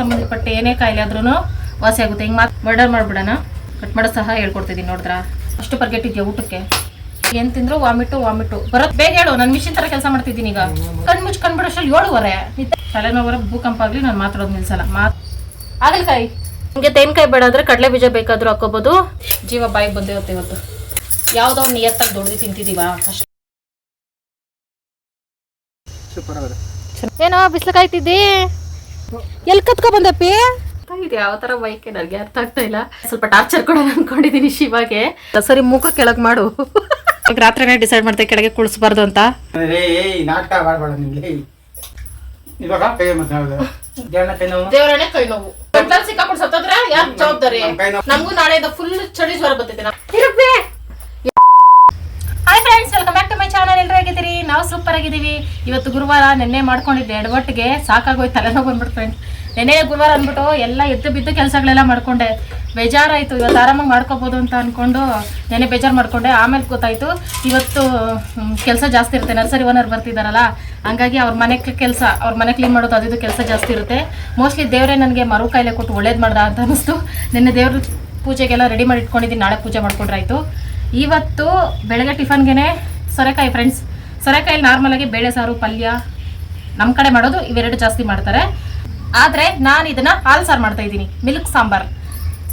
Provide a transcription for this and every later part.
ಸಂಬಂಧಪಟ್ಟ ಏನೇ ಕಾಯಿಲೆ ಆದ್ರೂ ವಾಸಿ ಆಗುತ್ತೆ. ಹಿಂಗೆ ಮಾತು ಮರ್ಡರ್ ಮಾಡ್ಬಿಡೋಣ. ಕಟ್ ಮಾಡೋ ಸಹ ಹೇಳ್ಕೊಡ್ತಿದ್ದೀನಿ ನೋಡಿದ್ರ? ಅಷ್ಟು ಪರ್ಗೆಟ್ಟಿದ್ದೆ ಊಟಕ್ಕೆ? ಏನ್ ತಿಂದ್ರು? Vomit vomit. ಬರೋದ್ ಬೇಗ ಹೇಳು. ನಾನು ಮಿಷಿನ್ ತರ ಕೆಲಸ ಮಾಡ್ತಿದ್ದೀನಿ ಈಗ. ಕಣ್ ಮುಚ್ಚಿ ಕಣ್ಬಿಡೋಷ್ಟ್ರಲ್ಲಿ ಏಳುವರೆ. ತಲೆನೋವರ ಭೂಕಂಪ ಆಗ್ಲಿ ನಾನು ಮಾತಾಡೋದು ನಿಲ್ಸಲ್ಲ. ಮಾತ್ ಆಗಲ್ಕಾಯಿ? ನಿಮಗೆ ತೆಂಗಿನಕಾಯಿ ಬೇಡ ಅಂದ್ರೆ ಕಡಲೆ ಬೀಜ ಬೇಕಾದ್ರೂ ಹಾಕೋಬಹುದು ಜೀವ ಬಾಯಿ ಬಂದೇ ಹೋಗುತ್ತೆ ಇವತ್ತು. ಯಾವ್ದೋ ನಿಯತ್ತಾಗಿ ದುಡ್ದು ತಿಂತಿದೀವ? ಅಷ್ಟು ಏನೋ ಬಿಸಿಲು ಕಾಯ್ತಿದ್ದಿ ಎಲ್ಲಿ ಕತ್ಕೊ ಬಂದಪ್ಪಿ ಇದು ಯಾವ ತರ ಬೈಕ್ ನನಗೆ ಅರ್ಥ ಆಗ್ತಾ ಇಲ್ಲ. ಸ್ವಲ್ಪ ಟಾರ್ಚರ್ ಕೊಡೋಣ ಅನ್ಕೊಂಡಿದೀನಿ ಶಿವಾಗೆ. ಸರಿ ಮೂಕ ಕೆಳಗ್ ಮಾಡು. ಈಗ ರಾತ್ರಿನೇ ಡಿಸೈಡ್ ಮಾಡ್ತೆ ಕೆಳಗೆ ಕುಳಿಸ್ಬಾರ್ದು ಅಂತ. ನಾಟಕ ಮಾಡ್ಬೇಡ ನಿಮ್ಗೆ ಇವಾಗ ಕೈ ಕೈ ನೋವು? ಸಿಕ್ಕಾಕೊಂಡು ಸತ್ತೋದ್ರೆ ಯಾರು ಜವಾಬ್ದಾರಿ? ನಮಗೂ ನಾಳೆ ಫುಲ್ ಚಳಿ ಜ್ವರ ಬರ್ತೈತೆ. ಆಗಿದ್ದೀವಿ ಇವತ್ತು ಗುರುವಾರ ನೆನ್ನೆ ಮಾಡ್ಕೊಂಡಿದ್ದೆ. ಎಡವಟ್ಟಿಗೆ ಸಾಕಾಗೋಯ್ತು. ತಲೆನೋವು ಬಂದ್ಬಿಟ್ಟು ಫ್ರೆಂಡ್ ನೆನ್ನೆ ಗುರುವಾರ ಅಂದ್ಬಿಟ್ಟು ಎಲ್ಲ ಎದ್ದು ಬಿದ್ದು ಕೆಲಸಗಳೆಲ್ಲ ಮಾಡ್ಕೊಂಡೆ. ಬೇಜಾರಾಯಿತು. ಇವತ್ತು ಆರಾಮಾಗಿ ಮಾಡ್ಕೋಬೋದು ಅಂತ ಅಂದ್ಕೊಂಡು ನೆನ್ನೆ ಬೇಜಾರು ಮಾಡ್ಕೊಂಡೆ. ಆಮೇಲೆ ಗೊತ್ತಾಯಿತು. ಇವತ್ತು ಕೆಲಸ ಜಾಸ್ತಿ ಇರುತ್ತೆ. ನರ್ಸರಿ ಓನರ್ ಬರ್ತಿದ್ದಾರಲ್ಲ ಹಂಗಾಗಿ ಅವ್ರ ಮನೆ ಕೆಲಸ, ಅವ್ರ ಮನೆ ಕ್ಲೀನ್ ಮಾಡೋದು ಅದು ಕೆಲಸ ಜಾಸ್ತಿ ಇರುತ್ತೆ. ಮೋಸ್ಟ್ಲಿ ದೇವರೇ ನನಗೆ ಮರು ಕಾಯಿಲೆ ಕೊಟ್ಟು ಒಳ್ಳೇದು ಮಾಡ್ದ ಅಂತ ಅನ್ನಿಸ್ತು. ನಿನ್ನೆ ದೇವ್ರ ಪೂಜೆಗೆಲ್ಲ ರೆಡಿ ಮಾಡಿ ಇಟ್ಕೊಂಡಿದ್ದೀನಿ. ನಾಳೆ ಪೂಜೆ ಮಾಡ್ಕೊಂಡ್ರಾಯ್ತು. ಇವತ್ತು ಬೆಳಗ್ಗೆ ಟಿಫನ್ಗೆ ಸೊರೆಕಾಯಿ ಫ್ರೆಂಡ್ಸ್ ಸೊರೆಕಾಯಲ್ಲಿ ನಾರ್ಮಲಾಗಿ ಬೇಳೆ ಸಾರು, ಪಲ್ಯ ನಮ್ಮ ಕಡೆ ಮಾಡೋದು ಇವೆರಡು ಜಾಸ್ತಿ ಮಾಡ್ತಾರೆ. ಆದರೆ ನಾನು ಇದನ್ನ ಹಾಲು ಸಾರು ಮಾಡ್ತಾ ಇದ್ದೀನಿ, ಮಿಲ್ಕ್ ಸಾಂಬಾರ್.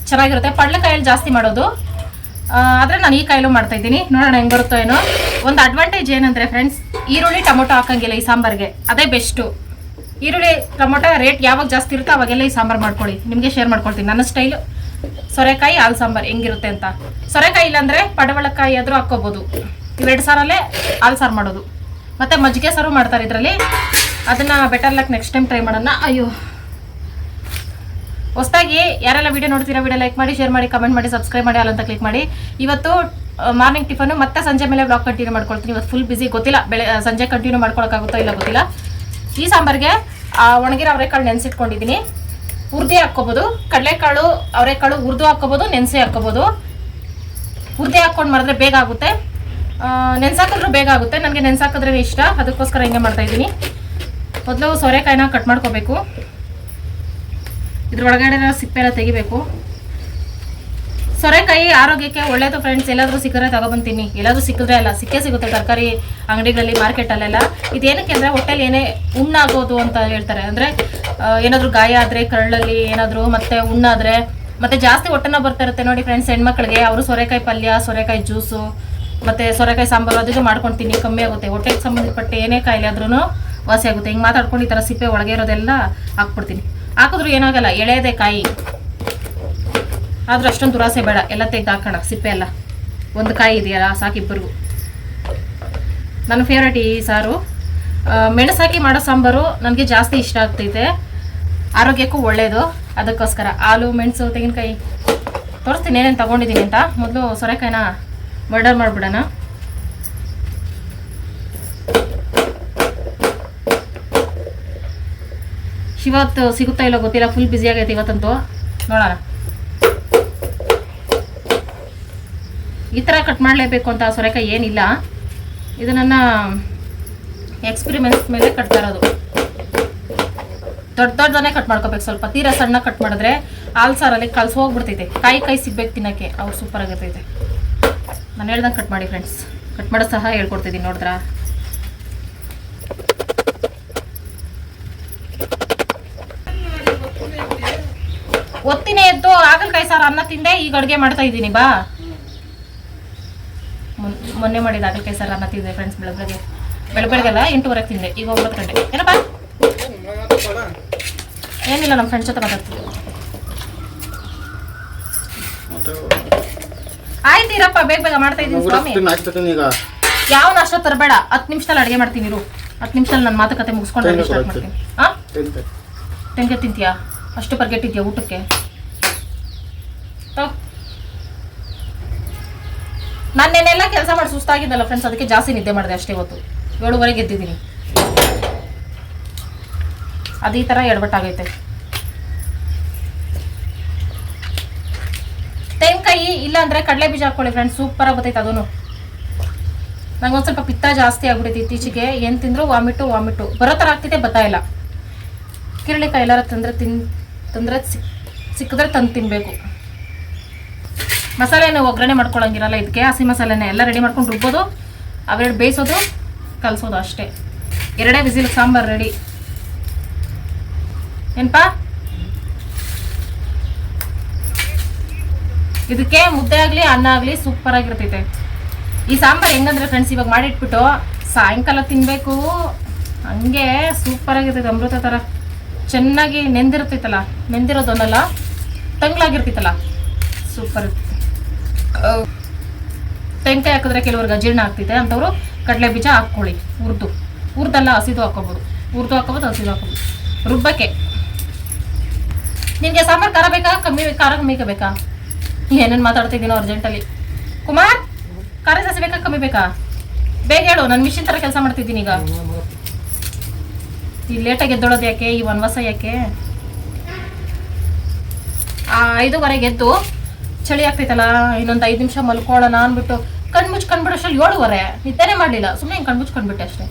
ಚೆನ್ನಾಗಿರುತ್ತೆ. ಪಡ್ಲೆಕಾಯಲ್ಲಿ ಜಾಸ್ತಿ ಮಾಡೋದು. ಆದರೆ ಆದ್ರೆ ನಾನು ಈ ಕಾಯಿಲು ಮಾಡ್ತಾ ಇದ್ದೀನಿ. ನೋಡೋಣ ಹೆಂಗ್ ಬರುತ್ತೋ ಏನೋ. ಒಂದು ಅಡ್ವಾಂಟೇಜ್ ಏನಂದ್ರೆ ಫ್ರೆಂಡ್ಸ್ ಈರುಳ್ಳಿ, ಟೊಮೊಟೊ ಹಾಕಂಗಿಲ್ಲ ಈ ಸಾಂಬಾರ್ಗೆ. ಅದೇ ಬೆಸ್ಟು ಈರುಳ್ಳಿ, ಟೊಮೊಟೊ ರೇಟ್ ಯಾವಾಗ ಜಾಸ್ತಿ ಇರುತ್ತೋ ಅವಾಗೆಲ್ಲ ಈ ಸಾಂಬಾರು ಮಾಡ್ಕೊಳ್ಳಿ. ನಿಮಗೆ ಶೇರ್ ಮಾಡ್ಕೊಳ್ತೀನಿ. ನನ್ನ ಸ್ಟೈಲು ಸೊರೆಕಾಯಿ, ಹಾಲು ಸಾಂಬಾರು ಹೆಂಗಿರುತ್ತೆ ಅಂತ. ಸೊರೆಕಾಯಿ ಇಲ್ಲಾಂದರೆ ಪಡವಳಕಾಯಿ ಆದರೂ ಹಾಕ್ಕೋಬೋದು. ಇವೆರಡು ಸಾರಲ್ಲೇ ಹಾಲು ಸಾರು ಮಾಡೋದು. ಮತ್ತೆ ಮಜ್ಜಿಗೆ ಸಾರು ಮಾಡ್ತಾರೆ ಇದರಲ್ಲಿ. ಅದನ್ನ better luck next time try ಮಾಡೋಣ. ಅಯ್ಯೋ. ಹೊಸದಾಗಿ ಯಾರೆಲ್ಲ ವೀಡಿಯೋ ನೋಡ್ತೀರಾ ವಿಡಿಯೋ ಲೈಕ್ ಮಾಡಿ ಶೇರ್ ಮಾಡಿ ಕಮೆಂಟ್ ಮಾಡಿ ಸಬ್ಸ್ಕ್ರೈಬ್ ಮಾಡಿ ಅಲ್ಲಂತ ಕ್ಲಿಕ್ ಮಾಡಿ. ಇವತ್ತು ಮಾರ್ನಿಂಗ್ ಟಿಫನ್ ಮತ್ತೆ ಸಂಜೆ ಮೇಲೆ ಬ್ಲಾಗ್ ಕಂಟಿನ್ಯೂ ಮಾಡ್ಕೊಳ್ತೀನಿ. ಇವತ್ತು ಫುಲ್ ಬಿಸಿ ಗೊತ್ತಿಲ್ಲ. ಬೆಳೆ ಸಂಜೆ ಕಂಟಿನ್ಯೂ ಮಾಡ್ಕೊಳಕ್ಕಾಗುತ್ತೋ ಇಲ್ಲ ಗೊತ್ತಿಲ್ಲ. ಈ ಸಾಂಬಾರ್ಗೆ ಒಣಗಿರೋ ಅವರೆಕಾಳು ನೆನೆಸಿಟ್ಕೊಂಡಿದ್ದೀನಿ ಹುರ್ದಿ ಹಾಕ್ಕೋಬೋದು. ಕಡಲೆಕಾಳು, ಅವರೆಕಾಳು ಹುರಿದು ಹಾಕ್ಕೋಬೋದು, ನೆನೆಸಿ ಹಾಕ್ಕೋಬೋದು. ಹುರ್ದಿ ಹಾಕ್ಕೊಂಡು ಮಾಡಿದ್ರೆ ಬೇಗ ಆಗುತ್ತೆ. ನೆನ್ಸಾಕಿದ್ರೂ ಬೇಗ ಆಗುತ್ತೆ. ನನಗೆ ನೆನ್ಸಾಕಿದ್ರೆ ಇಷ್ಟ. ಅದಕ್ಕೋಸ್ಕರ ಹಿಂಗೆ ಮಾಡ್ತಾ ಇದ್ದೀನಿ. ಮೊದಲು ಸೋರೆಕಾಯಿನ ಕಟ್ ಮಾಡ್ಕೋಬೇಕು. ಇದ್ರೊಳಗಡೆ ಸಿಪ್ಪೆ ಎಲ್ಲ ತೆಗಿಬೇಕು. ಸೊರೆಕಾಯಿ ಆರೋಗ್ಯಕ್ಕೆ ಒಳ್ಳೇದು ಫ್ರೆಂಡ್ಸ್ ಎಲ್ಲಾದರೂ ಸಿಕ್ಕರೆ ತಗೊಬಂತೀನಿ. ಎಲ್ಲಾದರೂ ಸಿಕ್ಕಿದ್ರೆ ಅಲ್ಲ, ಸಿಕ್ಕೇ ಸಿಗುತ್ತೆ ತರಕಾರಿ ಅಂಗಡಿಗಳಲ್ಲಿ, ಮಾರ್ಕೆಟಲ್ಲೆಲ್ಲ. ಇದೇನಕ್ಕೆ ಅಂದರೆ ಹೊಟ್ಟೆಲಿ ಏನೇ ಹುಣ್ಣಾಗೋದು ಅಂತ ಹೇಳ್ತಾರೆ. ಅಂದರೆ ಏನಾದರೂ ಗಾಯ ಆದರೆ, ಕರಳಲ್ಲಿ ಏನಾದರೂ ಮತ್ತೆ ಹುಣ್ಣಾದರೆ ಮತ್ತೆ ಜಾಸ್ತಿ ಹೊಟ್ಟೆನ ಬರ್ತಾ ಇರುತ್ತೆ ನೋಡಿ ಫ್ರೆಂಡ್ಸ್ ಹೆಣ್ಮಕ್ಳಿಗೆ ಅವರು ಸೊರೆಕಾಯಿ ಪಲ್ಯ, ಸೊರೆಕಾಯಿ ಜ್ಯೂಸು ಮತ್ತೆ ಸೊರೆಕಾಯಿ ಸಾಂಬಾರು ಅದು ಮಾಡ್ಕೊಂಡು ತಿನ್ನಿ ಕಮ್ಮಿ ಆಗುತ್ತೆ. ಹೊಟ್ಟೆಗೆ ಸಂಬಂಧಪಟ್ಟ ಏನೇ ಕಾಯಿಲೆ ಆದ್ರೂ ವಾಸಿ ಆಗುತ್ತೆ. ಹಿಂಗೆ ಮಾತಾಡ್ಕೊಂಡು ಈ ಥರ ಸಿಪ್ಪೆ ಒಳಗೆ ಇರೋದೆಲ್ಲ ಹಾಕ್ಬಿಡ್ತೀನಿ. ಹಾಕಿದ್ರು ಏನಾಗಲ್ಲ, ಎಳೆಯದೆ ಕಾಯಿ. ಆದರೂ ಅಷ್ಟೊಂದು ದುರಾಸೆ ಬೇಡ. ಎಲ್ಲ ತೆಗ್ದು ಹಾಕೋಣ, ಸಿಪ್ಪೆ ಎಲ್ಲ. ಒಂದು ಕಾಯಿ ಇದೆಯಲ್ಲ ಸಾಕಿಬ್ಬರಿಗೂ ನನ್ನ ಫೇವ್ರೇಟ್ ಈ ಸಾರು. ಮೆಣಸು ಹಾಕಿ ಮಾಡೋ ಸಾಂಬಾರು ನನಗೆ ಜಾಸ್ತಿ ಇಷ್ಟ ಆಗ್ತೈತೆ. ಆರೋಗ್ಯಕ್ಕೂ ಒಳ್ಳೆಯದು ಅದಕ್ಕೋಸ್ಕರ ಹಾಲು ಮೆಣಸು, ತೆಂಗಿನಕಾಯಿ. ತೋರಿಸ್ತೀನಿ, ಏನೇನು ತೊಗೊಂಡಿದ್ದೀನಿ ಅಂತ. ಮೊದಲು ಸೊರೆಕಾಯಿನ ಮರ್ಡರ್ ಮಾಡಿಬಿಡೋಣ. ಇವತ್ತು ಸಿಗುತ್ತಾ ಇಲ್ಲ ಗೊತ್ತಿಲ್ಲ ಫುಲ್ ಬ್ಯುಸಿ ಆಗೈತೆ ಇವತ್ತಂತೂ. ನೋಡೋಣ. ಈ ಥರ ಕಟ್ ಮಾಡಲೇಬೇಕು ಅಂತ ಸೊರೆಕಾಯಿ ಏನಿಲ್ಲ. ಇದು ನನ್ನ ಎಕ್ಸ್ಪಿರಿಮೆಂಟ್ಸ್ ಮೇಲೆ ಕಟ್ತಾ ಇರೋದು ದೊಡ್ಡ ದೊಡ್ಡದನ್ನೇ ಕಟ್ ಮಾಡ್ಕೋಬೇಕು ಸ್ವಲ್ಪ. ತೀರಾ ಸಣ್ಣ ಕಟ್ ಮಾಡಿದ್ರೆ ಹಾಲು ಸಾರಲ್ಲಿ ಹೋಗ್ಬಿಡ್ತೈತೆ. ಕಾಯಿ ಕಾಯಿ ಸಿಗ್ಬೇಕು ತಿನ್ನೋಕ್ಕೆ. ಅವ್ರು ಸೂಪರ್ ಆಗಿರ್ತೈತೆ. ನಾನು ಹೇಳ್ದಂಗೆ ಕಟ್ ಮಾಡಿ ಫ್ರೆಂಡ್ಸ್ ಕಟ್ ಮಾಡೋ ಸಹ ಹೇಳ್ಕೊಡ್ತಿದ್ದೀನಿ ನೋಡಿದ್ರಾ? ಒತ್ತಿನೇ ಎದ್ದು ಹಾಗಲಕಾಯಿ ಸಾರು ಅನ್ನ ತಿಂದೆ, ಈಗ ಅಡುಗೆ ಮಾಡ್ತಾ ಇದ್ದೀನಿ, ಬಾ. ಮೊನ್- ಮೊನ್ನೆ ಮಾಡಿದ ಹಾಗಲಕಾಯಿ ಸಾರು ಅನ್ನ ತಿಂದೆ ಫ್ರೆಂಡ್ಸ್ ಬೆಳಗ್ಗೆ ಬೆಳಗ್ಗೆ ಬೆಳಗ್ಗೆಲ್ಲ ಎಂಟೂವರೆಗೆ ತಿಂದೆ, ಈಗ ಒಂಬತ್ತು ಗಂಟೆ. ಏನಪ್ಪ? ಏನಿಲ್ಲ, ನಮ್ಮ ಫ್ರೆಂಡ್ಸ್ ಜೊತೆ ಮಾತಾಡ್ತಿದ್ದೆ. ಆಯ್ತು ಬೇಗ ಬೇಗ ಮಾಡ್ತಾ ಇದ್ದೀನಿ ಸ್ವಾಮಿ. ಈಗ. ಯಾವ ನಾಷ್ಟ ತರಬೇಡ ಹತ್ತು ನಿಮಿಷದಲ್ಲಿ ಅಡುಗೆ ಮಾಡ್ತೀನಿ ಇರು. ಹತ್ತು ನಿಮಿಷದಲ್ಲಿ ನನ್ನ ಮಾತುಕತೆ ಮುಗಿಸ್ಕೊಂಡು ಅಡುಗೆ ಸ್ಟಾರ್ಟ್ ಮಾಡ್ತೀನಿ. ಹಾಂ. ತೆಂಗೆ ತಿಂತೀಯಾ? ಅಷ್ಟು ಬರ್ಗೆಟ್ಟಿದ್ಯಾ ಊಟಕ್ಕೆ? ನಾನು ನೆನ್ನೆಲ್ಲ ಕೆಲಸ ಮಾಡಿ ಸುಸ್ತಾಗಿದ್ದಲ್ಲ ಫ್ರೆಂಡ್ಸ್ ಅದಕ್ಕೆ ಜಾಸ್ತಿ ನಿದ್ದೆ ಮಾಡಿದೆ ಅಷ್ಟೇ ಇವತ್ತು. ಏಳುವರೆಗೆ ಎದ್ದಿದ್ದೀನಿ. ಅದೇ ಈ ಥರ ಎಡವಟ್ಟಾಗೈತೆ ತೆಂಗಿನಕಾಯಿ ಅಂದರೆ ಕಡಲೆ ಬೀಜ ಹಾಕೊಳ್ಳಿ ಫ್ರೆಂಡ್ಸ್ ಸೂಪರಾಗಿ ಬರ್ತೈತೆ ಅದೂ ನಂಗೆ ಒಂದು ಸ್ವಲ್ಪ ಪಿತ್ತ ಜಾಸ್ತಿ ಆಗ್ಬಿಟ್ಟಿದೆ ಇತ್ತೀಚೆಗೆ. ಏನು ತಿಂದ್ರು ವಾಮಿಟು ವಾಮಿಟು. ಬರೋ ಥರ ಆಗ್ತಿದೆ, ಬತ್ತಾ ಇಲ್ಲ. ಕಿರಳಿಕಾಯಿ ಎಲ್ಲಾರ ತಂದ್ರೆ ತಿನ್, ತಂದ್ರೆ ಸಿಕ್ ಸಿಕ್ಕಿದ್ರೆ ತಂದು ತಿನ್ನಬೇಕು ಮಸಾಲೆನ ಒಗ್ಗರಣೆ ಮಾಡ್ಕೊಳಂಗಿರಲ್ಲ ಇದಕ್ಕೆ ಹಸಿ ಮಸಾಲೆನ ಎಲ್ಲ ರೆಡಿ ಮಾಡ್ಕೊಂಡು ರುಬ್ಬೋದು. ಅವೆರಡು ಬೇಯಿಸೋದು, ಕಲಸೋದು ಅಷ್ಟೇ. ಎರಡೇ ವಿಸಿಲ್ ಸಾಂಬಾರು ರೆಡಿ ಏನಪ್ಪಾ ಇದಕ್ಕೆ ಮುದ್ದೆ ಆಗಲಿ, ಅನ್ನ ಆಗಲಿ ಸೂಪರ್ ಆಗಿರ್ತೈತೆ. ಈ ಸಾಂಬಾರು ಹೆಂಗಂದ್ರೆ ಫ್ರೆಂಡ್ಸ್ ಇವಾಗ ಮಾಡಿಟ್ಬಿಟ್ಟು ಸಾಯಂಕಾಲ ತಿನ್ನಬೇಕು ಹಂಗೆ ಸೂಪರ್ ಆಗಿರ್ತೈತೆ ಅಮೃತ ಥರ ಚೆನ್ನಾಗಿ ನೆಂದಿರ್ತೈತಲ್ಲ, ನೆಂದಿರೋದನ್ನಲ್ಲ ತಂಗ್ಲಾಗಿರ್ತೈತಲ್ಲ ಸೂಪರ್ ತೆಂಕಾಯಿ ಹಾಕಿದ್ರೆ ಕೆಲವ್ರಿಗೆ ಅಜೀರ್ಣ ಆಗ್ತೈತೆ ಅಂಥವ್ರು ಕಡಲೆ ಬೀಜ ಹಾಕ್ಕೊಳ್ಳಿ, ಹುರ್ದು. ಹುರ್ದಲ್ಲ ಹಸಿದು ಹಾಕೋಬೋದು ಹುರ್ದು ಹಾಕೋಬೋದು ಹಸಿದು ಹಾಕೋಬೋದು ರುಬ್ಬಕ್ಕೆ. ನಿಮಗೆ ಸಾಂಬಾರು ಖಾರ ಬೇಕಾ, ಕಮ್ಮಿ, ಖಾರ ಕಮ್ಮಿ ಬೇಕಾ? ಏನೇನು ಮಾತಾಡ್ತಿದ್ದೀನೋ ಅರ್ಜೆಂಟಲ್ಲಿ ಕುಮಾರ್ ಖಾರ ಸಸಿ ಬೇಕಾ, ಕಮ್ಮಿ ಬೇಕಾ? ಬೇಗ ಹೇಳು, ನಾನು ಮಿಷಿನ್ ಥರ ಕೆಲಸ ಮಾಡ್ತಿದ್ದೀನಿ ಈಗ. ಈ ಲೇಟಾಗಿ ಎದ್ದೋಳೋದು ಯಾಕೆ? ಈ ವನವಾಸ ಯಾಕೆ? ಆ, ಐದೂವರೆಗೆ ಎದ್ದು ಚಳಿ ಆಗ್ತೈತಲ್ಲ, ಇನ್ನೊಂದು ಐದು ನಿಮಿಷ ಮಲ್ಕೊಳ್ಳೋಣ ಅಂದ್ಬಿಟ್ಟು ಕಣ್ ಮುಚ್ಚ್ ಕಂಡ್ಬಿಡೋಷ್ಟ್ರಲ್ಲಿ ಏಳುವರೆ. ನಿದ್ದೆನೇ ಮಾಡಲಿಲ್ಲ ಸುಮ್ಮನೆ ಹಿಂಗೆ ಕಣ್ ಮುಚ್ಕೊಂಡ್ಬಿಟ್ಟೆ ಅಷ್ಟೇ.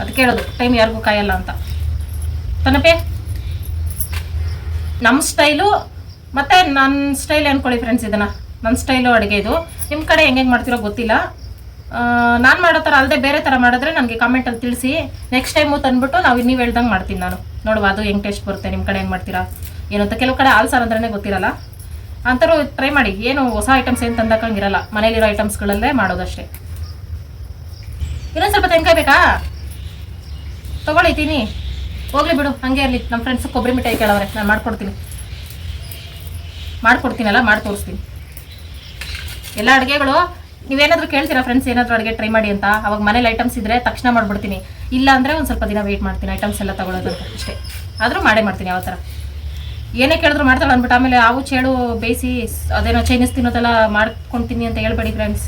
ಅದು ಕೇಳೋದು ಟೈಮ್ ಯಾರಿಗೂ ಕಾಯಲ್ಲ ಅಂತ. ತನಪೇ ನಮ್ಮ ಸ್ಟೈಲು ಮತ್ತೆ ನನ್ನ ಸ್ಟೈಲ್ ಅನ್ಕೊಳ್ಳಿ ಫ್ರೆಂಡ್ಸ್ ಇದನ್ನ? ನನ್ನ ಸ್ಟೈಲು ಅಡುಗೆ ಇದು. ನಿಮ್ಮ ಕಡೆ ಹೆಂಗೆ ಮಾಡ್ತಿರೋ ಗೊತ್ತಿಲ್ಲ. ನಾನು ಮಾಡೋ ಥರ ಅಲ್ಲದೆ ಬೇರೆ ಥರ ಮಾಡಿದ್ರೆ ನನಗೆ ಕಮೆಂಟಲ್ಲಿ ತಿಳಿಸಿ. ನೆಕ್ಸ್ಟ್ ಟೈಮು ತಂದ್ಬಿಟ್ಟು ನಾವು ನೀವು ಹೇಳ್ದಂಗೆ ಮಾಡ್ತೀನಿ ನಾನು. ನೋಡುವ, ಅದು ಹೆಂಗೆ ಟೇಸ್ಟ್ ಬರುತ್ತೆ ನಿಮ್ಮ ಕಡೆ ಹೆಂಗೆ ಮಾಡ್ತೀರಾ ಏನು ಅಂತ. ಕೆಲವು ಕಡೆ ಹಾಲು ಸಾರು ಅಂದ್ರೇ ಗೊತ್ತಿರಲ್ಲ. ಅಂತರೂ ಟ್ರೈ ಮಾಡಿ. ಏನು ಹೊಸ ಐಟಮ್ಸ್ ಏನು ತಂದಕ್ಕಂಗಿರಲ್ಲ ಮನೇಲಿರೋ ಐಟಮ್ಸ್ಗಳಲ್ಲೇ ಮಾಡೋದಷ್ಟೇ. ಇನ್ನೊಂದು ಸ್ವಲ್ಪ ತೆಂಕಾಯಿ ಬೇಕಾ? ತೊಗೊಳಿತೀನಿ ಹೋಗ್ಲಿ ಬಿಡು, ಹಂಗೆ ಇರಲಿ. ನಮ್ಮ ಫ್ರೆಂಡ್ಸ್ ಕೊಬ್ಬರಿ ಮಿಠಾಯಿ ಕೇಳವ್ರೆ. ನಾನು ಮಾಡ್ಕೊಡ್ತೀನಿ. ಮಾಡ್ಕೊಡ್ತೀನಲ್ಲ ಮಾಡಿ ತೋರಿಸ್ತೀನಿ ಎಲ್ಲ ಅಡುಗೆಗಳು, ನೀವೇನಾದರೂ ಕೇಳ್ತೀರಾ ಫ್ರೆಂಡ್ಸ್ ಏನಾದರೂ ಅಡುಗೆ ಟ್ರೈ ಮಾಡಿ ಅಂತ? ಅವಾಗ ಮನೇಲಿ ಐಟಮ್ಸ್ ಇದ್ದರೆ ತಕ್ಷಣ ಮಾಡಿಬಿಡ್ತೀನಿ. ಇಲ್ಲ ಅಂದರೆ ಒಂದು ಸ್ವಲ್ಪ ದಿನ ವೆಯ್ಟ್ ಮಾಡ್ತೀನಿ ಐಟಮ್ಸ್ ಎಲ್ಲ ತಗೊಳ್ಳೋದಂತ ಅಷ್ಟೇ. ಆದರೂ ಮಾಡೇ ಮಾಡ್ತೀನಿ ಯಾವ ಥರ ಏನೇ ಕೇಳಿದ್ರು ಮಾಡ್ತಾಳೆ ಅಂದ್ಬಿಟ್ಟು, ಆಮೇಲೆ ಅವು ಚೇಳು ಬೇಯಿಸಿ, ಅದೇನೋ ಚೈನೀಸ್ ತಿನ್ನೋದೆಲ್ಲ ಮಾಡ್ಕೊತೀನಿ ಅಂತ ಹೇಳ್ಬೇಡಿ ಫ್ರೆಂಡ್ಸ್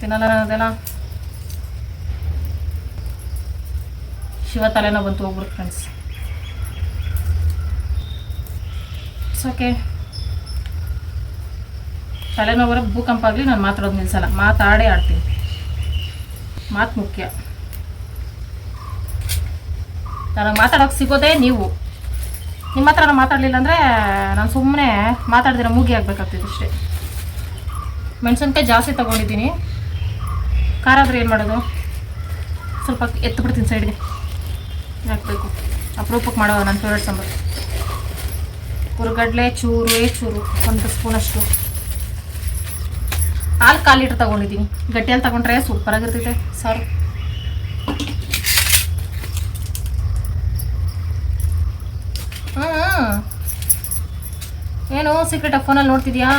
ತಿನ್ನಲ್ಲ ನಾನು ಅದೆಲ್ಲ. ಶಿವ ತಲೆನೋ ಬಂತು ಹೋಗ್ಬಿಡ್ತು ಫ್ರೆಂಡ್ಸ್ ಓಕೆ ತಲೆನೋವರ ಭೂಕಂಪ ಆಗಲಿ ನಾನು ಮಾತಾಡೋದು ನಿಲ್ಸಲ್ಲ, ಮಾತಾಡೇ ಆಡ್ತೀನಿ. ಮಾತು ಮುಖ್ಯ. ನನಗೆ ಮಾತಾಡೋಕೆ ಸಿಗೋದೇ ನೀವು. ನಿಮ್ಮ ಹತ್ರ ನಾನು ಮಾತಾಡಲಿಲ್ಲ ಅಂದರೆ ನಾನು ಸುಮ್ಮನೆ ಮಾತಾಡಿದ್ರೆ ಮೂಗಿ ಆಗಬೇಕಾಗ್ತಿತ್ತು ಅಷ್ಟೇ. ಮೆಣಸಿನ್ಕಾಯಿ ಜಾಸ್ತಿ ತೊಗೊಂಡಿದ್ದೀನಿ. ಖಾರ ಆದರೆ ಏನು ಮಾಡೋದು? ಸ್ವಲ್ಪ ಎತ್ತು ಬಿಡ್ತೀನಿ ಸೈಡ್ಗೆ ಹಾಕಬೇಕು. ಅಪರೂಪಕ್ಕೆ ಮಾಡೋ ನನ್ನ ಫೇವ್ರೇಟ್ ಸಾಂಬಾರು. ಹುರ್ಗಡ್ಲೆ, ಚೂರು, ಏ ಚೂರು, ಒಂದು ಸ್ಪೂನಷ್ಟು ಹಾಲು ಕಾಲು ಲೀಟ್ರ್ ತೊಗೊಂಡಿದ್ದೀನಿ. ಗಟ್ಟಿಯಲ್ಲಿ ತಗೊಂಡ್ರೆ ಸೂಪರಾಗಿರ್ತೈತೆ ಸಾರು. ಹ್ಞೂ ಏನು ಸೀಕ್ರೆಟ್ ಫೋನಲ್ಲಿ ನೋಡ್ತಿದ್ಯಾ?